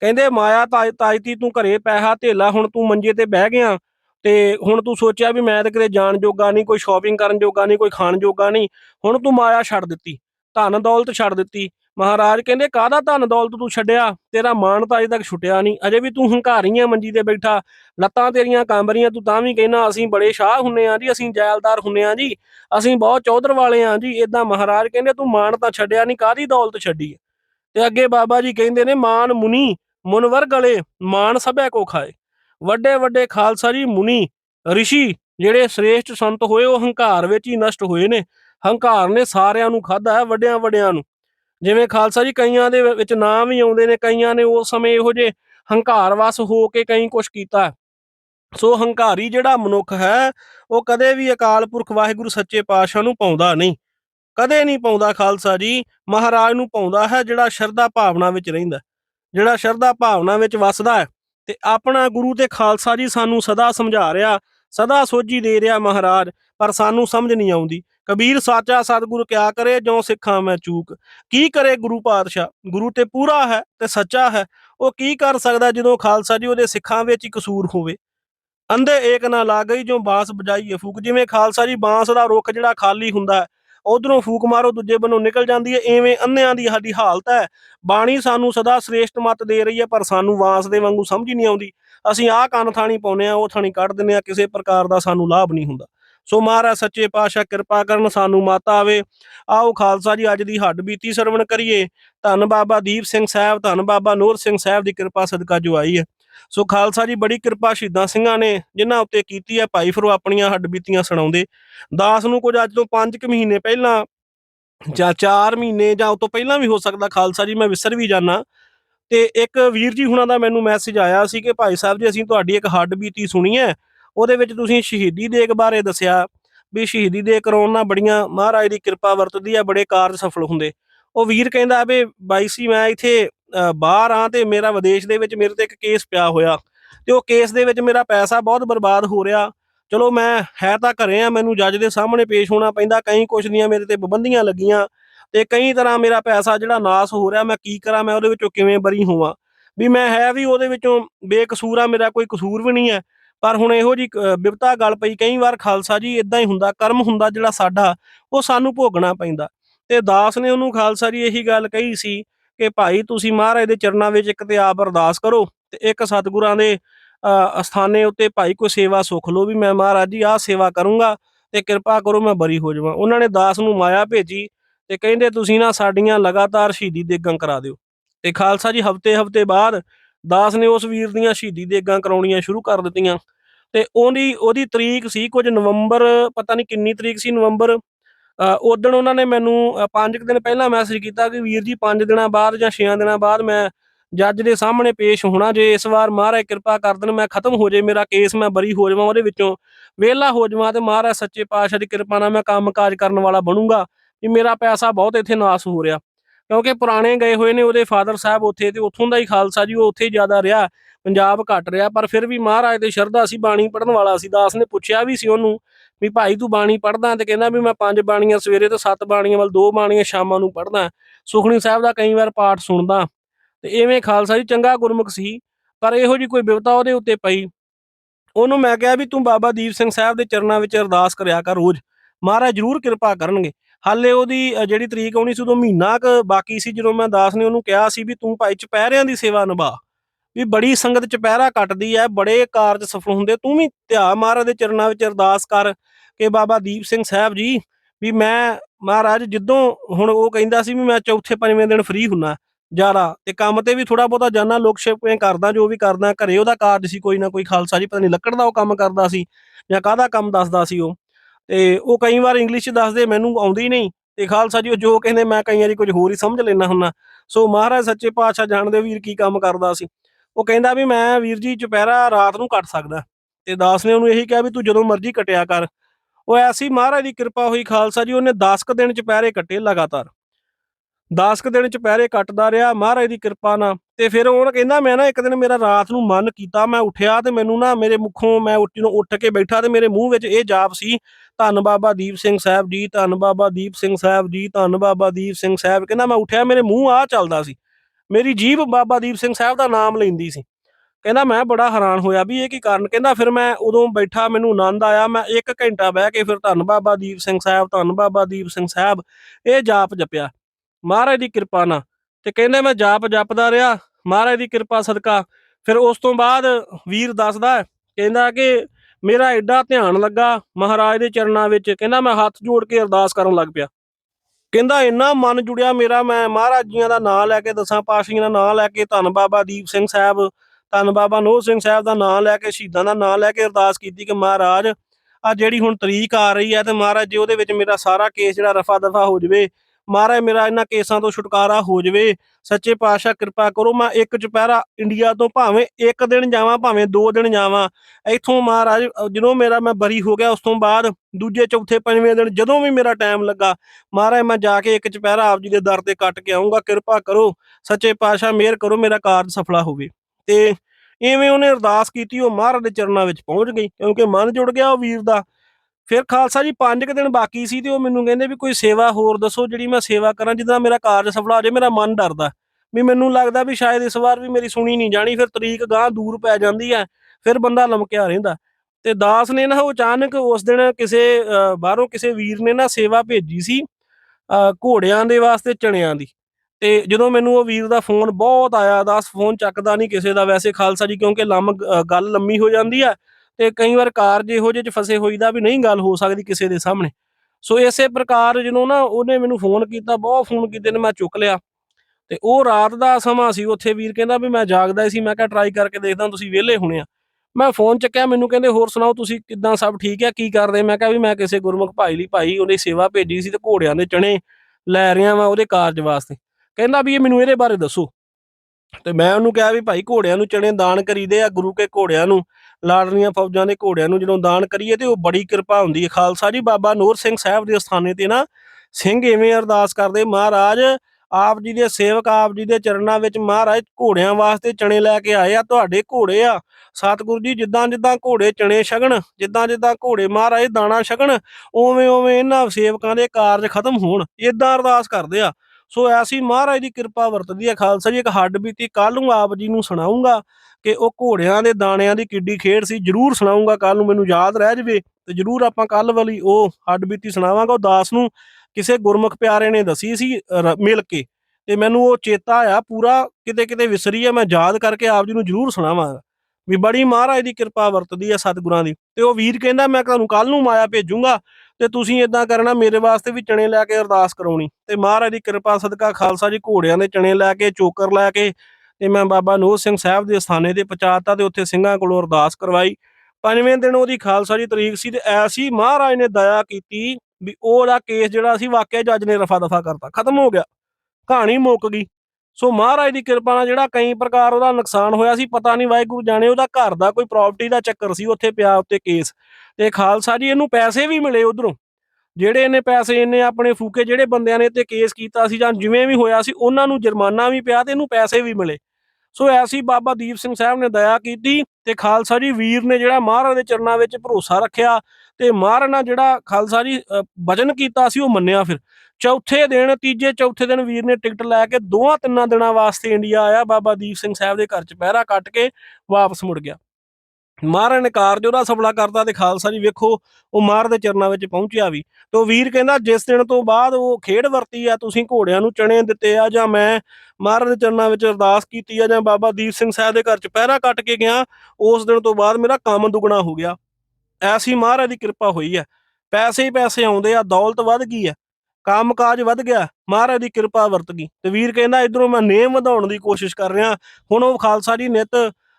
Speaker 1: ਕਹਿੰਦੇ, ਮਾਇਆ ਤਾਜ ਤਾਜਤੀ ਤੂੰ ਘਰੇ ਪੈਸਾ ਧੇਲਾ, ਹੁਣ ਤੂੰ ਮੰਜੇ ਤੇ ਬਹਿ ਗਿਆ ਤੇ ਹੁਣ ਤੂੰ ਸੋਚਿਆ ਵੀ ਮੈਂ ਤਾਂ ਕਿਤੇ ਜਾਣ ਜੋਗਾ ਨਹੀਂ, ਕੋਈ ਸ਼ਾਪਿੰਗ ਕਰਨ ਜੋਗਾ ਨਹੀਂ, ਕੋਈ ਖਾਣ ਜੋਗਾ ਨਹੀਂ, ਹੁਣ ਤੂੰ ਮਾਇਆ ਛੱਡ ਦਿੱਤੀ, ਧਨ ਦੌਲਤ ਛੱਡ ਦਿੱਤੀ ਮਹਾਰਾਜ ਕਹਿੰਦੇ, ਕਾਹਦਾ ਧਨ ਦੌਲਤ ਤੂੰ ਛੱਡਿਆ? ਤੇਰਾ ਮਾਣ ਤਾਂ ਅਜੇ ਤੱਕ ਛੁੱਟਿਆ ਨਹੀਂ। ਅਜੇ ਵੀ ਤੂੰ ਹੰਕਾਰੀਆਂ ਮੰਜੀ ਤੇ ਬੈਠਾ। ਲੱਤਾਂ ਤੇਰੀਆਂ ਕੰਬ ਤੂੰ ਤਾਂ ਵੀ ਕਹਿਣਾ ਅਸੀਂ ਬੜੇ ਸ਼ਾਹ ਹੁੰਨੇ ਆ ਜੀ, ਅਸੀਂ ਜੈਲਦਾਰ ਹੁੰਨੇ ਆ ਜੀ, ਅਸੀਂ ਬਹੁਤ ਚੌਧਰ ਵਾਲੇ ਆ ਜੀ। ਇਦਾਂ ਮਹਾਰਾਜ ਕਹਿੰਦੇ, ਤੂੰ ਮਾਣ ਤਾਂ ਛੱਡਿਆ ਨਹੀਂ, ਕਾਹਦੀ ਦੌਲਤ ਛੱਡੀ ਹੈ? ਤੇ ਅੱਗੇ ਬਾਬਾ ਜੀ ਕਹਿੰਦੇ ਨੇ, ਮਾਨ ਮੁਨੀ, ਮੁਨਵਰ ਗਲੇ, ਮਾਨ ਸਭੈ ਕੋ ਖਾਏ। ਵੱਡੇ ਵੱਡੇ ਖਾਲਸਾ ਜੀ, ਮੁਨੀ, ਰਿਸ਼ੀ ਜਿਹੜੇ ਸ੍ਰੇਸ਼ਟ ਸੰਤ ਹੋਏ, ਉਹ ਹੰਕਾਰ ਵਿੱਚ ਹੀ ਨਸ਼ਟ ਹੋਏ ਨੇ। ਹੰਕਾਰ ਨੇ ਸਾਰਿਆਂ ਨੂੰ ਖਾਦਾ ਹੈ, ਵੱਡਿਆਂ ਵੱਡਿਆਂ ਨੂੰ। ਜਿਵੇਂ ਖਾਲਸਾ ਜੀ ਕਈਆਂ ਦੇ ਵਿੱਚ ਨਾਮ ਵੀ ਆਉਂਦੇ ਨੇ, ਕਈਆਂ ਨੇ ਉਸ ਸਮੇਂ ਇਹੋ ਜਿਹੇ ਹੰਕਾਰ ਵਸ ਹੋ ਕੇ ਕਈ ਕੁਝ ਕੀਤਾ। ਸੋ ਹੰਕਾਰੀ ਜਿਹੜਾ ਮਨੁੱਖ ਹੈ, ਉਹ ਕਦੇ ਵੀ ਅਕਾਲ ਪੁਰਖ ਵਾਹਿਗੁਰੂ ਸੱਚੇ ਪਾਤਸ਼ਾਹ ਨੂੰ ਪਾਉਂਦਾ ਨਹੀਂ। ਕਦੇ ਨਹੀਂ ਪਾਉਂਦਾ ਖਾਲਸਾ ਜੀ, ਮਹਾਰਾਜ ਨੂੰ ਪਾਉਂਦਾ ਹੈ ਜਿਹੜਾ ਸ਼ਰਧਾ ਭਾਵਨਾ ਵਿੱਚ ਰਹਿੰਦਾ ਜਿਹੜਾ ਸ਼ਰਧਾ ਭਾਵਨਾ ਵਿੱਚ ਵੱਸਦਾ ਹੈ ਤੇ ਆਪਣਾ ਗੁਰੂ ਤੇ ਖਾਲਸਾ ਜੀ ਸਾਨੂੰ ਸਦਾ ਸਮਝਾ ਰਿਹਾ ਸਦਾ ਸੋਝੀ ਦੇ ਰਿਹਾ ਮਹਾਰਾਜ, ਪਰ ਸਾਨੂੰ ਸਮਝ ਨਹੀਂ ਆਉਂਦੀ। ਕਬੀਰ ਸਾਚਾ ਸਤਿਗੁਰ ਕਿਆ ਕਰੇ ਜੋ ਸਿੱਖਾਂ ਮੈਂ ਚੂਕ। ਕੀ ਕਰੇ ਗੁਰੂ ਪਾਤਸ਼ਾਹ? ਗੁਰੂ ਤੇ ਪੂਰਾ ਹੈ ਤੇ ਸੱਚਾ ਹੈ। ਉਹ ਕੀ ਕਰ ਸਕਦਾ ਜਦੋਂ ਖਾਲਸਾ ਜੀ ਉਹਦੇ ਸਿੱਖਾਂ ਵਿੱਚ ਹੀ ਕਸੂਰ ਹੋਵੇ? ਅੰਧੇ ਏਕ ਨਾ ਲਾ ਗਈ ਜੋ ਬਾਂਸ ਬਜਾਈਏ ਫੂਕ। ਜਿਵੇਂ ਖਾਲਸਾ ਜੀ ਬਾਂਸ ਦਾ ਰੁੱਖ ਜਿਹੜਾ ਖਾਲੀ ਹੁੰਦਾ ਉਧਰੋਂ ਫੂਕ ਮਾਰੋ, ਦੂਜੇ ਬੰਨੋਂ ਨਿਕਲ ਜਾਂਦੀ ਹੈ। ਐਵੇਂ ਅੰਨਿਆਂ ਦੀ ਸਾਡੀ ਹਾਲਤ ਹੈ। ਬਾਣੀ ਸਾਨੂੰ ਸਦਾ ਸ੍ਰੇਸ਼ਟ ਮਤ ਦੇ ਰਹੀ ਹੈ, ਪਰ ਸਾਨੂੰ ਬਾਂਸ ਦੇ ਵਾਂਗੂ ਸਮਝ ਹੀ ਨਹੀਂ ਆਉਂਦੀ। ਅਸੀਂ ਆਹ ਕੰਨ ਥਾਣੀ ਪਾਉਨੇ ਆ ਉਹ ਥਾਣੀ ਕੱਢ ਦਿੰਨੇ ਆ ਕਿਸੇ ਪ੍ਰਕਾਰ ਦਾ ਸਾਨੂੰ ਲਾਭ ਨਹੀਂ ਹੁੰਦਾ। ਸੋ ਮਹਾਰਾਜ, ਸੱਚੇ ਪਾਤਸ਼ਾਹ, ਕਿਰਪਾ ਕਰਨ, ਸਾਨੂੰ ਮਾਤਾ ਆਵੇ। ਆਓ ਖਾਲਸਾ ਜੀ, ਅੱਜ ਦੀ ਹੱਡ ਬੀਤੀ ਸਰਵਣ ਕਰੀਏ। ਧੰਨ ਬਾਬਾ ਦੀਪ ਸਿੰਘ ਸਾਹਿਬ, ਧੰਨ ਬਾਬਾ ਨੂਰ ਸਿੰਘ ਸਾਹਿਬ ਦੀ ਕਿਰਪਾ ਸਦਕਾ ਜੋ ਆਈ ਹੈ। ਸੋ ਖਾਲਸਾ ਜੀ, ਬੜੀ ਕਿਰਪਾ ਸ਼ਹੀਦਾਂ ਸਿੰਘਾਂ ਨੇ ਜਿਨ੍ਹਾਂ ਉੱਤੇ ਕੀਤੀ ਹੈ ਭਾਈ ਫਿਰ ਉਹ ਆਪਣੀਆਂ ਹੱਡ ਬੀਤੀਆਂ ਸੁਣਾਉਂਦੇ। ਦਾਸ ਨੂੰ ਕੁਝ ਅੱਜ ਤੋਂ 5 ਕੁ ਮਹੀਨੇ ਪਹਿਲਾਂ ਜਾਂ 4 ਮਹੀਨੇ ਜਾਂ ਉਸ ਤੋਂ ਪਹਿਲਾਂ ਵੀ ਹੋ ਸਕਦਾ ਖਾਲਸਾ ਜੀ, ਮੈਂ ਵਿਸਰ ਵੀ ਜਾਣਾ ਤੇ ਇੱਕ ਵੀਰ ਜੀ ਹੁਣਾਂ ਦਾ ਮੈਨੂੰ ਮੈਸੇਜ ਆਇਆ ਸੀ ਕਿ ਭਾਈ ਸਾਹਿਬ ਜੀ, ਅਸੀਂ ਤੁਹਾਡੀ ਇੱਕ ਹੱਡ ਬੀਤੀ ਸੁਣੀ ਹੈ। ਉਹਦੇ ਵਿੱਚ ਤੁਸੀਂ ਸ਼ਹੀਦੀ ਦੇਗ ਬਾਰੇ ਦੱਸਿਆ ਵੀ ਸ਼ਹੀਦੀ ਦੇ ਕਰਾਉਣ ਨਾਲ ਬੜੀਆਂ ਮਹਾਰਾਜ ਦੀ ਕਿਰਪਾ ਵਰਤਦੀ ਹੈ, ਬੜੇ ਕਾਰਜ ਸਫਲ ਹੁੰਦੇ। ਉਹ ਵੀਰ ਕਹਿੰਦਾ ਵੀ ਬਾਈ ਸੀ, ਮੈਂ ਇੱਥੇ ਬਾਹਰ ਆ ਤੇ ਮੇਰਾ ਵਿਦੇਸ਼ ਦੇ ਵਿੱਚ ਮੇਰੇ ਤੇ ਇੱਕ ਕੇਸ ਪਿਆ ਹੋਇਆ। ਤੇ ਉਹ ਕੇਸ ਦੇ ਵਿੱਚ ਮੇਰਾ ਪੈਸਾ ਬਹੁਤ ਬਰਬਾਦ ਹੋ ਰਿਹਾ। ਚਲੋ ਮੈਂ ਹੈ ਤਾਂ ਘਰੇ ਆ, ਮੈਨੂੰ ਜੱਜ ਦੇ ਸਾਹਮਣੇ ਪੇਸ਼ ਹੋਣਾ ਪੈਂਦਾ, ਕਈ ਕੁਛ ਦੀਆਂ ਮੇਰੇ ਤੇ ਪਾਬੰਦੀਆਂ ਲੱਗੀਆਂ ਤੇ ਕਈ ਤਰ੍ਹਾਂ ਮੇਰਾ ਪੈਸਾ ਜਿਹੜਾ ਨਾਸ ਹੋ ਰਿਹਾ, ਮੈਂ ਕੀ ਕਰਾਂ, ਮੈਂ ਉਹਦੇ ਵਿੱਚੋਂ ਕਿਵੇਂ ਬਰੀ ਹੋਵਾਂ? ਵੀ ਮੈਂ ਹੈ ਵੀ ਉਹਦੇ ਵਿੱਚੋਂ ਬੇਕਸੂਰ ਆ, ਮੇਰਾ ਕੋਈ ਕਸੂਰ ਵੀ ਨਹੀਂ ਹੈ। ਪਰ ਹੁਣ ਇਹੋ ਜੀ ਬਿਪਤਾ ਗੱਲ ਪਈ, ਕਈ ਵਾਰ ਖਾਲਸਾ ਜੀ ਇਦਾਂ ਹੀ ਹੁੰਦਾ, ਕਰਮ ਹੁੰਦਾ ਜਿਹੜਾ ਸਾਡਾ, ਉਹ ਸਾਨੂੰ ਭੋਗਣਾ ਪੈਂਦਾ। ਤੇ ਦਾਸ ਨੇ ਉਹਨੂੰ ਖਾਲਸਾ ਜੀ ਇਹੀ ਗੱਲ ਕਹੀ ਸੀ ਕਿ ਭਾਈ ਤੁਸੀਂ ਮਹਾਰਾਜ ਦੇ ਚਰਨਾਂ ਵਿੱਚ ਇੱਕ ਤੇ ਆਪ ਅਰਦਾਸ ਕਰੋ ਤੇ ਇੱਕ ਸਤਿਗੁਰਾਂ ਦੇ ਅ, ਅਸਥਾਨੇ ਉੱਤੇ ਭਾਈ ਕੋਈ ਸੇਵਾ ਸੁਖ ਲਓ ਵੀ ਮੈਂ ਮਹਾਰਾਜ ਜੀ ਆਹ ਸੇਵਾ ਕਰੂੰਗਾ ਤੇ ਕਿਰਪਾ ਕਰੋ ਮੈਂ ਬਰੀ ਹੋ ਜਾਵਾਂ। ਉਹਨਾਂ ਨੇ ਦਾਸ ਨੂੰ ਮਾਇਆ ਭੇਜੀ ਤੇ ਕਹਿੰਦੇ ਤੁਸੀਂ ਨਾ ਸਾਡੀਆਂ ਲਗਾਤਾਰ ਸ਼ਹੀਦੀ ਦੇਗਾਂ ਕਰਾ ਦਿਓ। ਤੇ ਖਾਲਸਾ ਜੀ ਹਫ਼ਤੇ ਹਫ਼ਤੇ ਬਾਅਦ ਦਾਸ ਨੇ ਉਸ ਵੀਰ ਦੀਆਂ ਸ਼ਹੀਦੀ ਦੇਗਾਂ ਕਰਾਉਣੀਆਂ ਸ਼ੁਰੂ ਕਰ ਦਿੱਤੀਆਂ ਤੇ ਉਹਦੀ ਉਹਦੀ ਤਰੀਕ ਸੀ ਕੁਝ ਨਵੰਬਰ ਪਤਾ ਨਹੀਂ ਕਿੰਨੀ ਤਰੀਕ ਸੀ ਨਵੰਬਰ ਉਦੋਂ ਉਹਨਾਂ ਨੇ ਮੈਨੂੰ 5 ਦਿਨ ਪਹਿਲਾਂ ਮੈਸੇਜ ਕੀਤਾ ਕਿ ਵੀਰ ਜੀ 5 ਦਿਨਾਂ ਬਾਅਦ ਜਾਂ 6 ਦਿਨਾਂ ਬਾਅਦ ਮੈਂ ਜੱਜ ਦੇ ਸਾਹਮਣੇ ਪੇਸ਼ ਹੋਣਾ। ਜੇ ਇਸ ਵਾਰ ਮਹਾਰਾਜ ਕਿਰਪਾ ਕਰ ਦੇਣ, ਮੈਂ ਖਤਮ ਹੋ ਜੇ, ਮੇਰਾ ਕੇਸ ਮੈਂ ਬਰੀ ਹੋ ਜਾਵਾਂ, ਉਹਦੇ ਵਿੱਚੋਂ ਵਿਹਲਾ ਹੋ ਜਾਵਾਂ ਤੇ ਮਹਾਰਾਜ ਸੱਚੇ ਪਾਤਸ਼ਾਹ ਦੀ ਕਿਰਪਾ ਨਾਲ ਮੈਂ ਕੰਮਕਾਜ ਕਰਨ ਵਾਲਾ ਬਣੂੰਗਾ ਵੀ ਮੇਰਾ ਪੈਸਾ ਬਹੁਤ ਇੱਥੇ ਨਾਸ ਹੋ ਰਿਹਾ। ਕਿਉਂਕਿ ਪੁਰਾਣੇ ਗਏ ਹੋਏ ਨੇ ਉਹਦੇ ਫਾਦਰ ਸਾਹਿਬ ਉੱਥੇ ਤੇ ਉੱਥੋਂ ਦਾ ਹੀ ਖਾਲਸਾ ਜੀ, ਉਹ ਉੱਥੇ ਜ਼ਿਆਦਾ ਰਿਹਾ, ਪੰਜਾਬ ਘਟ ਰਿਹਾ, ਪਰ ਫਿਰ ਵੀ ਮਹਾਰਾਜ ਤੇ ਸ਼ਰਧਾ ਸੀ, ਬਾਣੀ ਪੜਨ ਵਾਲਾ ਸੀ, ਦਾਸ ਨੇ ਪੁੱਛਿਆ ਵੀ ਸੀ ਉਹਨੂੰ ਵੀ ਭਾਈ ਤੂੰ ਬਾਣੀ ਪੜਦਾ ਤੇ ਕਹਿੰਦਾ ਵੀ ਮੈਂ ਪੰਜ ਬਾਣੀਆਂ ਸਵੇਰੇ ਤੇ ਸੱਤ ਬਾਣੀਆਂ ਵੱਲ ਦੋ ਬਾਣੀਆਂ ਸ਼ਾਮਾਂ ਨੂੰ ਪੜਦਾ ਸੁਖਣੀ ਸਾਹਿਬ ਦਾ ਕਈ ਵਾਰ ਪਾਠ ਸੁਣਦਾ। ਤੇ ਐਵੇਂ ਖਾਲਸਾ ਜੀ ਚੰਗਾ ਗੁਰਮੁਖ ਸੀ, ਪਰ ਇਹੋ ਜੀ ਕੋਈ ਬਿਪਤਾ ਉਹਦੇ ਉੱਤੇ ਪਈ। ਉਹਨੂੰ ਮੈਂ ਕਿਹਾ ਵੀ ਤੂੰ ਬਾਬਾ ਦੀਪ ਸਿੰਘ ਸਾਹਿਬ ਦੇ ਚਰਨਾਂ ਵਿੱਚ ਅਰਦਾਸ ਕਰਿਆ ਕਰ ਰੋਜ਼। ਮਹਾਰਾਜ ਜ਼ਰੂਰ ਕਿਰਪਾ ਕਰਨਗੇ। ਹਾਲੇ ਉਹਦੀ ਜਿਹੜੀ ਤਰੀਕ ਆਉਣੀ ਸੀ ਉਦੋਂ ਮਹੀਨਾ ਕ ਬਾਕੀ ਸੀ ਜਦੋਂ ਮੈਂ ਦਾਸ ਨੇ ਉਹਨੂੰ ਕਿਹਾ ਸੀ ਵੀ ਤੂੰ ਭਾਈ ਚਪਹਿਰਿਆਂ ਦੀ ਸੇਵਾ ਨਿਭਾ। ਵੀ ਬੜੀ ਸੰਗਤ ਚਪਹਿਰਾ ਕੱਟਦੀ ਹੈ ਬੜੇ ਕਾਰਜ ਸਫਲ ਹੁੰਦੇ। ਤੂੰ ਵੀ ਧਿਆ ਮਹਾਰਾਜ ਦੇ ਚਰਨਾਂ ਵਿੱਚ ਅਰਦਾਸ ਕਰ ਕਿ ਬਾਬਾ ਦੀਪ ਸਿੰਘ ਸਾਹਿਬ ਜੀ ਵੀ ਮੈਂ ਮਹਾਰਾਜ ਜਿੱਦੋਂ ਹੁਣ ਉਹ ਕਹਿੰਦਾ ਸੀ ਵੀ ਮੈਂ ਚੌਥੇ ਪੰਜਵੇਂ ਦਿਨ ਫ੍ਰੀ ਹੁੰਨਾ ਜ਼ਿਆਦਾ ਤੇ ਕੰਮ ਤੇ ਵੀ ਥੋੜਾ ਬਹੁਤਾ ਜਾਣਾ ਲੋਕ ਸ਼ਿਪੇ ਕਰਦਾ, ਜੋ ਵੀ ਕਰਦਾ, ਘਰੇ ਉਹਦਾ ਕਾਰਜ ਸੀ ਕੋਈ ਨਾ ਕੋਈ ਖਾਲਸਾ ਜੀ, ਪਤਾ ਨਹੀਂ ਲੱਕੜ ਦਾ ਉਹ ਕੰਮ ਕਰਦਾ ਸੀ ਜਾਂ ਕਾਹਦਾ ਕੰਮ ਦੱਸਦਾ ਸੀ ਉਹ। ਤੇ ਉਹ ਕਈ ਵਾਰ ਇੰਗਲਿਸ਼ ਚ ਦੱਸਦੇ, ਮੈਨੂੰ ਆਉਂਦੀ ਨਹੀਂ ਤੇ ਖਾਲਸਾ ਜੀ ਉਹ ਜੋ ਕਹਿੰਦੇ, ਮੈਂ ਕਈ ਵਾਰੀ ਕੁਝ ਹੋਰ ਹੀ ਸਮਝ ਲੈਣਾ ਹੁੰਨਾ। ਸੋ ਮਹਾਰਾਜ ਸੱਚੇ ਪਾਤਸ਼ਾਹ ਜਾਣਦੇ ਵੀਰ ਕੀ ਕੰਮ ਕਰਦਾ ਸੀ। ਉਹ ਕਹਿੰਦਾ ਵੀ ਮੈਂ ਵੀਰ ਜੀ ਚੁਪਹਿਰਾ ਰਾਤ ਨੂੰ ਕੱਟ ਸਕਦਾ। ਤੇ ਦਾਸ ਨੇ ਉਹਨੂੰ ਇਹੀ ਕਿਹਾ ਵੀ ਤੂੰ ਜਦੋਂ ਮਰਜ਼ੀ ਕਟਿਆ ਕਰ। ਉਹ ਐਸੀ ਮਹਾਰਾਜ ਦੀ ਕਿਰਪਾ ਹੋਈ ਖਾਲਸਾ ਜੀ, ਉਹਨੇ 10 ਕ ਦਿਨ ਚੁਪਹਿਰੇ ਕੱਟੇ ਲਗਾਤਾਰ। 10 ਕ ਦਿਨ ਚੁਪਹਿਰੇ ਕੱਟਦਾ ਰਿਹਾ, ਮਹਾਰਾਜ ਦੀ ਕਿਰਪਾ ਨਾਲ। ਤੇ ਫਿਰ ਉਹ ਕਹਿੰਦਾ, ਮੈਂ ਨਾ ਇੱਕ ਦਿਨ ਮੇਰਾ ਰਾਤ ਨੂੰ ਮਨ ਕੀਤਾ, ਮੈਂ ਉੱਠਿਆ ਤੇ ਮੈਨੂੰ ਨਾ ਮੇਰੇ ਮੁਖੋਂ ਮੈਂ ਉੱਠ ਨੂੰ ਉੱਠ ਕੇ ਬੈਠਾ ਤੇ ਮੇਰੇ ਮੂੰਹ ਵਿੱਚ ਇਹ ਜਾਪ ਸੀ, ਧੰਨ ਬਾਬਾ ਦੀਪ ਸਿੰਘ ਸਾਹਿਬ ਜੀ, ਧੰਨ ਬਾਬਾ ਦੀਪ ਸਿੰਘ ਸਾਹਿਬ ਜੀ, ਧੰਨ ਬਾਬਾ ਦੀਪ ਸਿੰਘ ਸਾਹਿਬ। ਕਹਿੰਦਾ, ਮੈਂ ਉੱਠਿਆ, ਮੇਰੇ ਮੂੰਹ ਆ ਚੱਲਦਾ ਸੀ। ਮੇਰੀ ਜੀਭ ਬਾਬਾ ਦੀਪ ਸਿੰਘ ਸਾਹਿਬ ਦਾ ਨਾਮ ਲੈਂਦੀ ਸੀ। ਕਹਿੰਦਾ ਮੈਂ ਬੜਾ ਹੈਰਾਨ ਹੋਇਆ ਵੀ ਇਹ ਕੀ ਕਾਰਨ, ਕਹਿੰਦਾ ਫਿਰ ਮੈਂ ਉਦੋਂ ਬੈਠਾ, ਮੈਨੂੰ ਆਨੰਦ ਆਇਆ, ਮੈਂ 1 ਘੰਟਾ ਬਹਿ ਕੇ ਫਿਰ ਧੰਨ ਬਾਬਾ ਦੀਪ ਸਿੰਘ ਸਾਹਿਬ, ਧੰਨ ਬਾਬਾ ਦੀਪ ਸਿੰਘ ਸਾਹਿਬ, ਇਹ ਜਾਪ ਜਪਿਆ। ਮਹਾਰਾਜ ਦੀ ਕਿਰਪਾ ਨਾਲ ਤੇ ਕਹਿੰਦੇ ਮੈਂ ਜਾਪ ਜਪਦਾ ਰਿਹਾ, ਮਹਾਰਾਜ ਦੀ ਕਿਰਪਾ ਸਦਕਾ। ਫਿਰ ਉਸ ਤੋਂ ਬਾਅਦ ਵੀਰ ਦੱਸਦਾ, ਕਹਿੰਦਾ ਕਿ ਮੇਰਾ ਐਡਾ ਧਿਆਨ ਲੱਗਾ ਮਹਾਰਾਜ ਦੇ ਚਰਨਾਂ ਵਿੱਚ, ਕਹਿੰਦਾ ਮੈਂ ਹੱਥ ਜੋੜ ਕੇ ਅਰਦਾਸ ਕਰਨ ਲੱਗ ਪਿਆ। ਕਹਿੰਦਾ, ਇੰਨਾ ਮਨ ਜੁੜਿਆ ਮੇਰਾ, ਮੈਂ ਮਹਾਰਾਜ ਜੀਆਂ ਦਾ ਨਾਮ ਲੈ ਕੇ ਦਸਾਂ ਪਾਤਸ਼ਾਹੀਆਂ ਦਾ ਨਾਮ ਲੈ ਕੇ ਧੰਨ ਬਾਬਾ ਦੀਪ ਸਿੰਘ ਸਾਹਿਬ, ਧੰਨ ਬਾਬਾ ਨੋਹ ਸਿੰਘ ਸਾਹਿਬ ਦਾ ਨਾਮ ਲੈ ਕੇ, ਸ਼ਹੀਦਾਂ ਦਾ ਨਾਮ ਲੈ ਕੇ ਅਰਦਾਸ ਕੀਤੀ ਕਿ ਮਹਾਰਾਜ ਆ ਜਿਹੜੀ ਹੁਣ ਤਰੀਕ ਆ ਰਹੀ ਹੈ ਤੇ ਮਹਾਰਾਜ ਜੀ, ਉਹਦੇ ਵਿੱਚ ਮੇਰਾ ਸਾਰਾ ਕੇਸ ਜਿਹੜਾ ਰਫਾ ਦਫਾ ਹੋ ਜਵੇ। ਮਹਾਰਾਜ ਮੇਰਾ ਇਹਨਾਂ ਕੇਸਾਂ ਤੋਂ ਛੁਟਕਾਰਾ ਹੋ ਜਵੇ। ਸੱਚੇ ਪਾਤਸ਼ਾਹ ਕਿਰਪਾ ਕਰੋ, ਮੈਂ ਇੱਕ ਚੁਪਹਿਰਾ ਇੰਡੀਆ ਤੋਂ ਭਾਵੇਂ ਇੱਕ ਦਿਨ ਜਾਵਾਂ, ਭਾਵੇਂ ਦੋ ਦਿਨ ਜਾਵਾਂ। ਇੱਥੋਂ ਮਹਾਰਾਜ ਜਦੋਂ ਮੇਰਾ ਮੈਂ ਬਰੀ ਹੋ ਗਿਆ, ਉਸ ਤੋਂ ਬਾਅਦ ਦੂਜੇ, ਚੌਥੇ, ਪੰਜਵੇਂ ਦਿਨ ਜਦੋਂ ਵੀ ਮੇਰਾ ਟਾਈਮ ਲੱਗਾ, ਮਹਾਰਾਜ ਮੈਂ ਜਾ ਕੇ ਇੱਕ ਚੁਪਹਿਰਾ ਆਪ ਜੀ ਦੇ ਦਰ ਤੇ ਕੱਟ ਕੇ ਆਉਂਗਾ ਕਿਰਪਾ ਕਰੋ, ਸੱਚੇ ਪਾਤਸ਼ਾਹ ਮਿਹਰ ਕਰੋ, ਮੇਰਾ ਕਾਰਜ ਸਫਲਾ ਹੋਵੇ। ਤੇ ਇਵੇਂ ਉਹਨੇ ਅਰਦਾਸ ਕੀਤੀ, ਉਹ ਮਹਾਰਾਜ ਦੇ ਚਰਨਾਂ ਵਿੱਚ ਪਹੁੰਚ ਗਈ, ਕਿਉਂਕਿ ਮਨ ਜੁੜ ਗਿਆ ਉਹ ਵੀਰ ਦਾ। ਫਿਰ ਖਾਲਸਾ ਜੀ 5 ਕੁ ਦਿਨ ਬਾਕੀ ਸੀ ਤੇ ਉਹ ਮੈਨੂੰ ਕਹਿੰਦੇ ਵੀ ਕੋਈ ਸੇਵਾ ਹੋਰ ਦੱਸੋ ਜਿਹੜੀ ਮੈਂ ਸੇਵਾ ਕਰਾਂ ਜਿੱਦਾਂ ਮੇਰਾ ਕਾਰਜ ਸਫਲਾ ਹੋ ਜਾਏ ਮੇਰਾ ਮਨ ਡਰਦਾ। ਵੀ ਮੈਨੂੰ ਲੱਗਦਾ ਵੀ ਸ਼ਾਇਦ ਇਸ ਵਾਰ ਵੀ ਮੇਰੀ ਸੁਣੀ ਨਹੀਂ ਜਾਣੀ ਫਿਰ ਤਰੀਕ ਗਾਂ ਦੂਰ ਪੈ ਜਾਂਦੀ ਹੈ ਫਿਰ ਬੰਦਾ ਲਮਕਿਆ ਰਹਿੰਦਾ। ਤੇ ਦਾਸ ਨੇ ਨਾ ਉਹ ਅਚਾਨਕ ਉਸ ਦਿਨ ਕਿਸੇ ਬਾਹਰੋਂ ਕਿਸੇ ਵੀਰ ਨੇ ਨਾ ਸੇਵਾ ਭੇਜੀ ਸੀ ਅ, ਘੋੜਿਆਂ ਦੇ ਵਾਸਤੇ ਚਣਿਆਂ ਦੀ। ਤੇ ਜਦੋਂ ਮੈਨੂੰ ਉਹ ਵੀਰ ਦਾ ਫੋਨ ਬਹੁਤ ਆਇਆ ਦਾਸ ਫੋਨ ਚੱਕਦਾ ਨਹੀਂ ਕਿਸੇ ਦਾ ਵੈਸੇ ਖਾਲਸਾ ਜੀ ਕਿਉਂਕਿ ਲੰਮ ਗੱਲ ਲੰਮੀ ਹੋ ਜਾਂਦੀ ਆ ਤੇ ਕਈ ਵਾਰ ਕਾਰਜ ਇਹੋ ਜਿਹੇ ਚ ਫਸੇ ਹੋਈਦਾ ਵੀ ਨਹੀਂ ਗੱਲ ਹੋ ਸਕਦੀ ਕਿਸੇ ਦੇ ਸਾਹਮਣੇ। ਸੋ ਇਸੇ ਪ੍ਰਕਾਰ ਜਦੋਂ ਨਾ ਉਹਨੇ ਮੈਨੂੰ ਫੋਨ ਕੀਤਾ, ਬਹੁਤ ਫੋਨ ਕੀਤੇ ਨੇ, ਮੈਂ ਚੁੱਕ ਲਿਆ। ਤੇ ਉਹ ਰਾਤ ਦਾ ਸਮਾਂ ਸੀ, ਉੱਥੇ ਵੀਰ ਕਹਿੰਦਾ ਵੀ ਮੈਂ ਜਾਗਦਾ ਸੀ, ਮੈਂ ਕਿਹਾ ਟਰਾਈ ਕਰਕੇ ਦੇਖਦਾ ਤੁਸੀਂ ਵਿਹਲੇ ਹੋਣੇ ਆ। ਮੈਂ ਫੋਨ ਚੱਕਿਆ, ਮੈਨੂੰ ਕਹਿੰਦੇ ਹੋਰ ਸੁਣਾਓ ਤੁਸੀਂ ਕਿੱਦਾਂ ਸਭ ਠੀਕ ਹੈ ਕੀ ਕਰਦੇ? ਮੈਂ ਕਿਹਾ ਵੀ ਮੈਂ ਕਿਸੇ ਗੁਰਮੁਖ ਭਾਈ ਲਈ ਭਾਈ, ਉਹਨੇ ਸੇਵਾ ਭੇਜੀ ਸੀ ਤੇ ਘੋੜਿਆਂ ਦੇ ਚਣੇ ਲੈ ਰਿਆਂ ਵਾਂ ਉਹਦੇ ਕਾਰਜ ਵਾਸਤੇ। ਕਹਿੰਦਾ ਵੀ ਇਹ ਮੈਨੂੰ ਇਹਦੇ ਬਾਰੇ ਦੱਸੋ। ਤੇ ਮੈਂ ਉਹਨੂੰ ਕਿਹਾ ਵੀ ਭਾਈ ਘੋੜਿਆਂ ਨੂੰ ਚਣੇ ਦਾਨ ਕਰੀਦੇ ਆ, ਗੁਰੂ ਕੇ ਘੋੜਿਆਂ ਨੂੰ, ਲਾਡਲੀਆਂ ਫੌਜਾਂ ਦੇ ਘੋੜਿਆਂ ਨੂੰ ਜਦੋਂ ਦਾਨ ਕਰੀਏ ਤੇ ਉਹ ਬੜੀ ਕਿਰਪਾ ਹੁੰਦੀ ਹੈ। ਖਾਲਸਾ ਜੀ, ਬਾਬਾ ਨੂਰ ਸਿੰਘ ਸਾਹਿਬ ਦੇ ਸਥਾਨੇ ਤੇ ਨਾ ਸਿੰਘ ਐਵੇਂ ਅਰਦਾਸ ਕਰਦੇ, ਮਹਾਰਾਜ, ਆਪ ਜੀ ਦੇ ਸੇਵਕ, ਆਪ ਜੀ ਦੇ ਚਰਨਾਂ ਵਿੱਚ ਮਹਾਰਾਜ ਘੋੜਿਆਂ ਵਾਸਤੇ ਚਣੇ ਲੈ ਕੇ ਆਏ ਆ, ਤੁਹਾਡੇ ਘੋੜੇ ਆ। ਸਤਿਗੁਰੂ ਜੀ, ਜਿੱਦਾਂ ਜਿੱਦਾਂ ਘੋੜੇ ਚਣੇ ਛਗਣ ਜਿੱਦਾਂ ਜਿੱਦਾਂ ਘੋੜੇ ਮਹਾਰਾਜ ਦਾਣਾ ਛਕਣ, ਉਵੇਂ ਉਵੇਂ ਇਹਨਾਂ ਸੇਵਕਾਂ ਦੇ ਕਾਰਜ ਖਤਮ ਹੋਣ। ਇਦਾਂ ਅਰਦਾਸ ਕਰਦੇ ਆ। ਸੋ ਐਸੀ ਮਹਾਰਾਜ ਦੀ ਕਿਰਪਾ ਵਰਤਦੀ ਹੈ ਖਾਲਸਾ ਜੀ, ਇੱਕ ਹੱਡ ਬੀਤੀ ਕੱਲ ਨੂੰ ਆਪ ਜੀ ਨੂੰ ਸੁਣਾਉਂਗਾ ਕਿ ਉਹ ਘੋੜਿਆਂ ਦੇ ਦਾਣਿਆਂ ਦੀ ਕਿੱਡੀ ਖੇਡ ਸੀ, ਜਰੂਰ ਸੁਣਾਉਂਗਾ ਕੱਲ ਨੂੰ, ਮੈਨੂੰ ਯਾਦ ਰਹਿ ਜਵੇ ਤੇ ਜਰੂਰ ਆਪਾਂ ਕੱਲ ਵਾਲੀ ਉਹ ਹੱਡ ਬੀਤੀ ਸੁਣਾਵਾਂਗਾ, ਉਹ ਦਾਸ ਨੂੰ ਕਿਸੇ ਗੁਰਮੁਖ ਪਿਆਰੇ ਨੇ ਦਸੀ ਸੀ ਮਿਲ ਕੇ ਤੇ ਮੈਨੂੰ ਉਹ ਚੇਤਾ ਆ ਪੂਰਾ ਕਿਤੇ ਕਿਤੇ ਵਿਸਰੀ ਆ, ਮੈਂ ਯਾਦ ਕਰਕੇ ਆਪ ਜੀ ਨੂੰ ਜਰੂਰ ਸੁਣਾਵਾਂਗਾ। ਵੀ ਬੜੀ ਮਹਾਰਾਜ ਦੀ ਕਿਰਪਾ ਵਰਤਦੀ ਆ ਸਤਿਗੁਰਾਂ ਦੀ ਤੇ ਉਹ ਵੀਰ ਕਹਿੰਦਾ, ਮੈਂ ਤੁਹਾਨੂੰ ਕੱਲ ਨੂੰ ਮਾਇਆ ਭੇਜੂੰਗਾ ਤੇ ਤੁਸੀਂ ਇਦਾਂ ਕਰਨਾ, ਮੇਰੇ ਵਾਸਤੇ ਵੀ ਚਣੇ ਲੈ ਕੇ ਅਰਦਾਸ ਕਰਾਉਣੀ। ਤੇ ਮਹਾਰਾਜ ਦੀ ਕਿਰਪਾ, ਸਦਕਾ ਖਾਲਸਾ ਜੀ ਘੋੜਿਆਂ ਦੇ ਚਣੇ ਲੈ ਕੇ, ਚੋਕਰ ਲੈ ਕੇ, ਤੇ ਮੈਂ ਬਾਬਾ ਨੂਰ ਸਿੰਘ ਸਾਹਿਬ ਦੇ ਸਥਾਨੇ ਤੇ ਪਹੁੰਚਾਤਾ ਤੇ ਉੱਥੇ ਸਿੰਘਾਂ ਕੋਲੋਂ ਅਰਦਾਸ ਕਰਵਾਈ। ਪੰਜਵੇਂ ਦਿਨ ਉਹਦੀ ਖਾਲਸਾ ਜੀ ਤਰੀਕ ਸੀ ਤੇ ਐਸੀ ਮਹਾਰਾਜ ਨੇ ਦਇਆ ਕੀਤੀ ਵੀ ਉਹਦਾ ਕੇਸ ਜਿਹੜਾ ਸੀ, ਵਾਕਿਆ ਜੱਜ ਨੇ ਰਫਾ ਦਫਾ ਕਰਤਾ। ਖਤਮ ਹੋ ਗਿਆ। ਕਹਾਣੀ ਮੁੱਕ ਗਈ। ਸੋ ਮਹਾਰਾਜ ਦੀ ਕਿਰਪਾ ਨਾਲ ਜਿਹੜਾ ਕਈ ਪ੍ਰਕਾਰ ਉਹਦਾ ਨੁਕਸਾਨ ਹੋਇਆ ਸੀ ਪਤਾ ਨਹੀਂ ਵਾਹਿਗੁਰੂ ਜਾਣੇ ਉਹਦਾ ਘਰ ਦਾ ਕੋਈ ਪ੍ਰਾਪਰਟੀ ਦਾ ਚੱਕਰ ਸੀ ਉੱਥੇ ਪਿਆ ਉੱਤੇ ਕੇਸ ਤੇ ਖਾਲਸਾ ਜੀ ਇਹਨੂੰ ਪੈਸੇ ਵੀ ਮਿਲੇ ਉਧਰੋਂ। ਜਿਹੜੇ ਇਹਨੇ ਪੈਸੇ ਇਹਨੇ ਆਪਣੇ ਫੂਕੇ ਜਿਹੜੇ ਬੰਦਿਆਂ ਨੇ ਤੇ ਕੇਸ ਕੀਤਾ ਸੀ ਜਾਂ ਜਿਵੇਂ ਵੀ ਹੋਇਆ ਸੀ ਉਹਨਾਂ ਨੂੰ ਜੁਰਮਾਨਾ ਵੀ ਪਿਆ ਤੇ ਇਹਨੂੰ ਪੈਸੇ ਵੀ ਮਿਲੇ। ਸੋ ਐਸੀ ਬਾਬਾ ਦੀਪ ਸਿੰਘ ਸਾਹਿਬ ਨੇ ਦਇਆ ਕੀਤੀ ਤੇ ਖਾਲਸਾ ਜੀ ਵੀਰ ਨੇ ਜਿਹੜਾ ਮਹਾਰਾਜ ਦੇ ਚਰਨਾਂ ਵਿੱਚ ਭਰੋਸਾ ਰੱਖਿਆ ਤੇ ਮਹਾਰਾਜ ਨਾਲ ਜਿਹੜਾ ਖਾਲਸਾ ਜੀ ਅ, ਵਚਨ ਕੀਤਾ ਸੀ ਉਹ ਮੰਨਿਆ ਫਿਰ। ਚੌਥੇ ਦਿਨ, ਤੀਜੇ, ਚੌਥੇ ਦਿਨ ਵੀਰ ਨੇ ਟਿਕਟ ਲੈ ਕੇ ਦੋਹਾਂ ਤਿੰਨਾਂ ਦਿਨਾਂ ਵਾਸਤੇ ਇੰਡੀਆ ਆਇਆ। ਬਾਬਾ ਦੀਪ ਸਿੰਘ ਸਾਹਿਬ ਦੇ ਘਰ ਚ ਪਹਿਰਾ ਕੱਟ ਕੇ ਵਾਪਸ ਮੁੜ ਗਿਆ। ਮਹਾਰਾਜ ਨੇ ਕਾਰਜ ਉਹਦਾ ਸਫਲਾ ਕਰਤਾ ਤੇ ਖਾਲਸਾ ਜੀ ਵੇਖੋ, ਉਹ ਮਹਾਰਾਜ ਦੇ ਚਰਨਾਂ ਵਿੱਚ ਪਹੁੰਚਿਆ ਵੀ। ਤੇ ਵੀਰ ਕਹਿੰਦਾ, ਜਿਸ ਦਿਨ ਤੋਂ ਬਾਅਦ ਉਹ ਖੇਡ ਵਰਤੀ ਆ, ਤੁਸੀਂ ਘੋੜਿਆਂ ਨੂੰ ਚਣੇ ਦਿੱਤੇ ਆ ਜਾਂ ਮੈਂ ਮਹਾਰਾਜ ਦੇ ਚਰਨਾਂ ਵਿੱਚ ਅਰਦਾਸ ਕੀਤੀ ਆ ਜਾਂ ਬਾਬਾ ਦੀਪ ਸਿੰਘ ਸਾਹਿਬ ਦੇ ਘਰ ਚ ਪਹਿਰਾ ਕੱਟ ਕੇ ਗਿਆ, ਉਸ ਦਿਨ ਤੋਂ ਬਾਅਦ ਮੇਰਾ ਕੰਮ ਦੁੱਗਣਾ ਹੋ ਗਿਆ। ਐਸੀ ਮਹਾਰਾਜ ਦੀ ਕਿਰਪਾ ਹੋਈ ਹੈ। ਪੈਸੇ ਹੀ ਪੈਸੇ ਆਉਂਦੇ ਆ, ਦੌਲਤ ਵੱਧ ਗਈ ਹੈ। ਕੰਮਕਾਜ ਵੱਧ ਗਿਆ, ਮਹਾਰਾਜ ਦੀ ਕਿਰਪਾ ਵਰਤ ਗਈ। ਤੇ ਵੀਰ ਕਹਿੰਦਾ, ਇਧਰੋਂ ਮੈਂ ਨੇਮ ਵਧਾਉਣ ਦੀ ਕੋਸ਼ਿਸ਼ ਕਰ ਰਿਹਾ। ਹੁਣ ਉਹ ਖਾਲਸਾ ਜੀ ਨਿਤ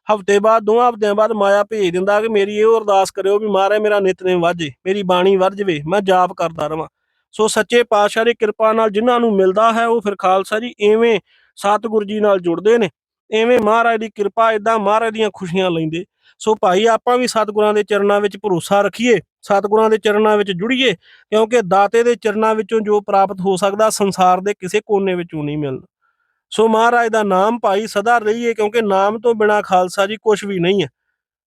Speaker 1: ਹਫ਼ਤੇ ਬਾਅਦ, ਦੋਹਾਂ ਹਫਤਿਆਂ ਬਾਅਦ ਮਾਇਆ ਭੇਜ ਦਿੰਦਾ ਕਿ ਮੇਰੀ ਇਹ ਅਰਦਾਸ ਕਰਿਓ ਵੀ ਮਹਾਰਾਜ ਮੇਰਾ ਨਿਤਨੇਮ ਵਾਜੇ ਮੇਰੀ ਬਾਣੀ ਵੱਧ ਜਵੇ, ਮੈਂ ਜਾਪ ਕਰਦਾ ਰਵਾਂ। ਸੋ ਸੱਚੇ ਪਾਤਸ਼ਾਹ ਦੀ ਕਿਰਪਾ ਨਾਲ ਜਿਨ੍ਹਾਂ ਨੂੰ ਮਿਲਦਾ ਹੈ, ਉਹ ਫਿਰ ਖਾਲਸਾ ਜੀ ਐਵੇਂ ਸਤਿਗੁਰੂ ਜੀ ਨਾਲ ਜੁੜਦੇ ਨੇ, ਐਵੇਂ ਮਹਾਰਾਜ ਦੀ ਕਿਰਪਾ ਇਦਾਂ ਮਹਾਰਾਜ ਦੀਆਂ ਖੁਸ਼ੀਆਂ ਲੈਂਦੇ। ਸੋ ਭਾਈ ਆਪਾਂ ਵੀ ਸਤਿਗੁਰਾਂ ਦੇ ਚਰਨਾਂ ਵਿੱਚ ਭਰੋਸਾ ਰੱਖੀਏ, ਸਤਿਗੁਰਾਂ ਦੇ ਚਰਨਾਂ ਵਿੱਚ ਜੁੜੀਏ, ਕਿਉਂਕਿ ਦਾਤੇ ਦੇ ਚਰਨਾਂ ਵਿੱਚੋਂ ਜੋ ਪ੍ਰਾਪਤ ਹੋ ਸਕਦਾ ਸੰਸਾਰ ਦੇ ਕਿਸੇ ਕੋਨੇ ਵਿੱਚੋਂ ਨਹੀਂ ਮਿਲਦਾ। ਸੋ ਮਹਾਰਾਜ ਦਾ ਨਾਮ ਭਾਈ ਸਦਾ ਰਹੀਏ, ਕਿਉਂਕਿ ਨਾਮ ਤੋਂ ਬਿਨਾ ਖਾਲਸਾ ਜੀ ਕੁਝ ਵੀ ਨਹੀਂ ਹੈ।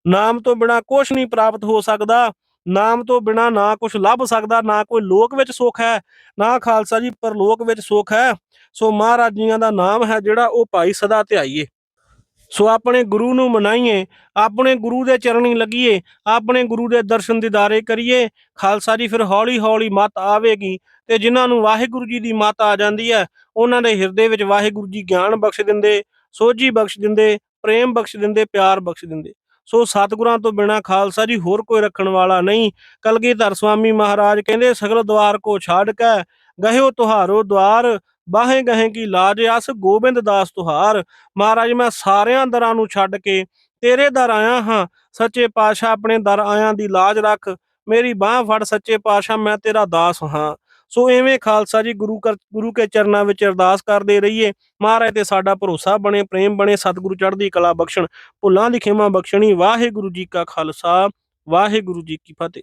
Speaker 1: ਨਾਮ ਤੋਂ ਬਿਨਾ ਕੁਝ ਨਹੀਂ ਪ੍ਰਾਪਤ ਹੋ ਸਕਦਾ, ਨਾਮ ਤੋਂ ਬਿਨਾ ਨਾ ਕੁਝ ਲੱਭ ਸਕਦਾ, ਨਾ ਕੋਈ ਲੋਕ ਵਿੱਚ ਸੁੱਖ ਹੈ, ਨਾ ਖਾਲਸਾ ਜੀ ਪਰਲੋਕ ਵਿੱਚ ਸੁੱਖ ਹੈ। ਸੋ ਮਹਾਰਾਜ ਜੀਆਂ ਦਾ ਨਾਮ ਹੈ ਜਿਹੜਾ ਉਹ ਭਾਈ ਸਦਾ ਧਿਆਈਏ। ਸੋ ਆਪਣੇ ਗੁਰੂ ਨੂੰ ਮਨਾਈਏ, ਆਪਣੇ ਗੁਰੂ ਦੇ ਚਰਣੀ ਲੱਗੀਏ, ਆਪਣੇ ਗੁਰੂ ਦੇ ਦਰਸ਼ਨ ਦੀਦਾਰੇ ਕਰੀਏ, ਖਾਲਸਾ ਜੀ ਫਿਰ ਹੌਲੀ ਹੌਲੀ ਮਤ ਆਵੇਗੀ ਤੇ ਜਿਨ੍ਹਾਂ ਨੂੰ ਵਾਹਿਗੁਰੂ ਜੀ ਦੀ ਮਤ ਆ ਜਾਂਦੀ ਹੈ, ਉਹਨਾਂ ਦੇ ਹਿਰਦੇ ਵਿੱਚ ਵਾਹਿਗੁਰੂ ਜੀ ਗਿਆਨ ਬਖਸ਼ ਦਿੰਦੇ, ਸੋਝੀ ਬਖਸ਼ ਦਿੰਦੇ, ਪ੍ਰੇਮ ਬਖਸ਼ ਦਿੰਦੇ, ਪਿਆਰ ਬਖਸ਼ ਦਿੰਦੇ। ਸੋ ਸਤਿਗੁਰਾਂ ਤੋਂ ਬਿਨਾ ਖਾਲਸਾ ਜੀ ਹੋਰ ਕੋਈ ਰੱਖਣ ਵਾਲਾ ਨਹੀਂ। ਕਲਗੀਧਰ ਸਵਾਮੀ ਮਹਾਰਾਜ ਕਹਿੰਦੇ, ਸਗਲ ਦਵਾਰ ਕੋ ਛਾੜ ਕੇ, ਗਹਿਓ ਤੁਹਾਰੋ ਦਵਾਰ ਬਾਹੇ ਗਹੇ ਕੀ ਲਾਜ ਅਸ ਗੋਬਿੰਦ ਦਾਸ ਤੁਹਾਰ। ਮਹਾਰਾਜ, ਮੈਂ ਸਾਰਿਆਂ ਦਰਾਂ ਨੂੰ ਛੱਡ ਕੇ ਤੇਰੇ ਦਰ ਆਇਆ ਹਾਂ। ਸੱਚੇ ਪਾਤਸ਼ਾਹ ਆਪਣੇ ਦਰ ਆਇਆਂ ਦੀ ਲਾਜ ਰੱਖ। ਮੇਰੀ ਬਾਹ ਫੜ ਸੱਚੇ ਪਾਤਸ਼ਾਹ, ਮੈਂ ਤੇਰਾ ਦਾਸ ਹਾਂ। ਸੋ ਐਵੇਂ ਖਾਲਸਾ ਜੀ ਗੁਰੂ ਕਰ, ਗੁਰੂ ਕੇ ਚਰਨਾਂ ਵਿੱਚ ਅਰਦਾਸ ਕਰਦੇ ਰਹੀਏ। ਮਹਾਰਾਜ ਤੇ ਸਾਡਾ ਭਰੋਸਾ ਬਣੇ, ਪ੍ਰੇਮ ਬਣੇ, ਸਤਿਗੁਰੂ ਚੜ੍ਹਦੀ ਕਲਾ ਬਖਸ਼ਣ। ਭੁੱਲਾਂ ਦੀ ਖਿਮਾ ਬਖਸ਼ਣੀ। ਵਾਹਿਗੁਰੂ ਜੀ ਕਾ ਖਾਲਸਾ, ਵਾਹਿਗੁਰੂ ਜੀ ਕੀ ਫਤਿਹ।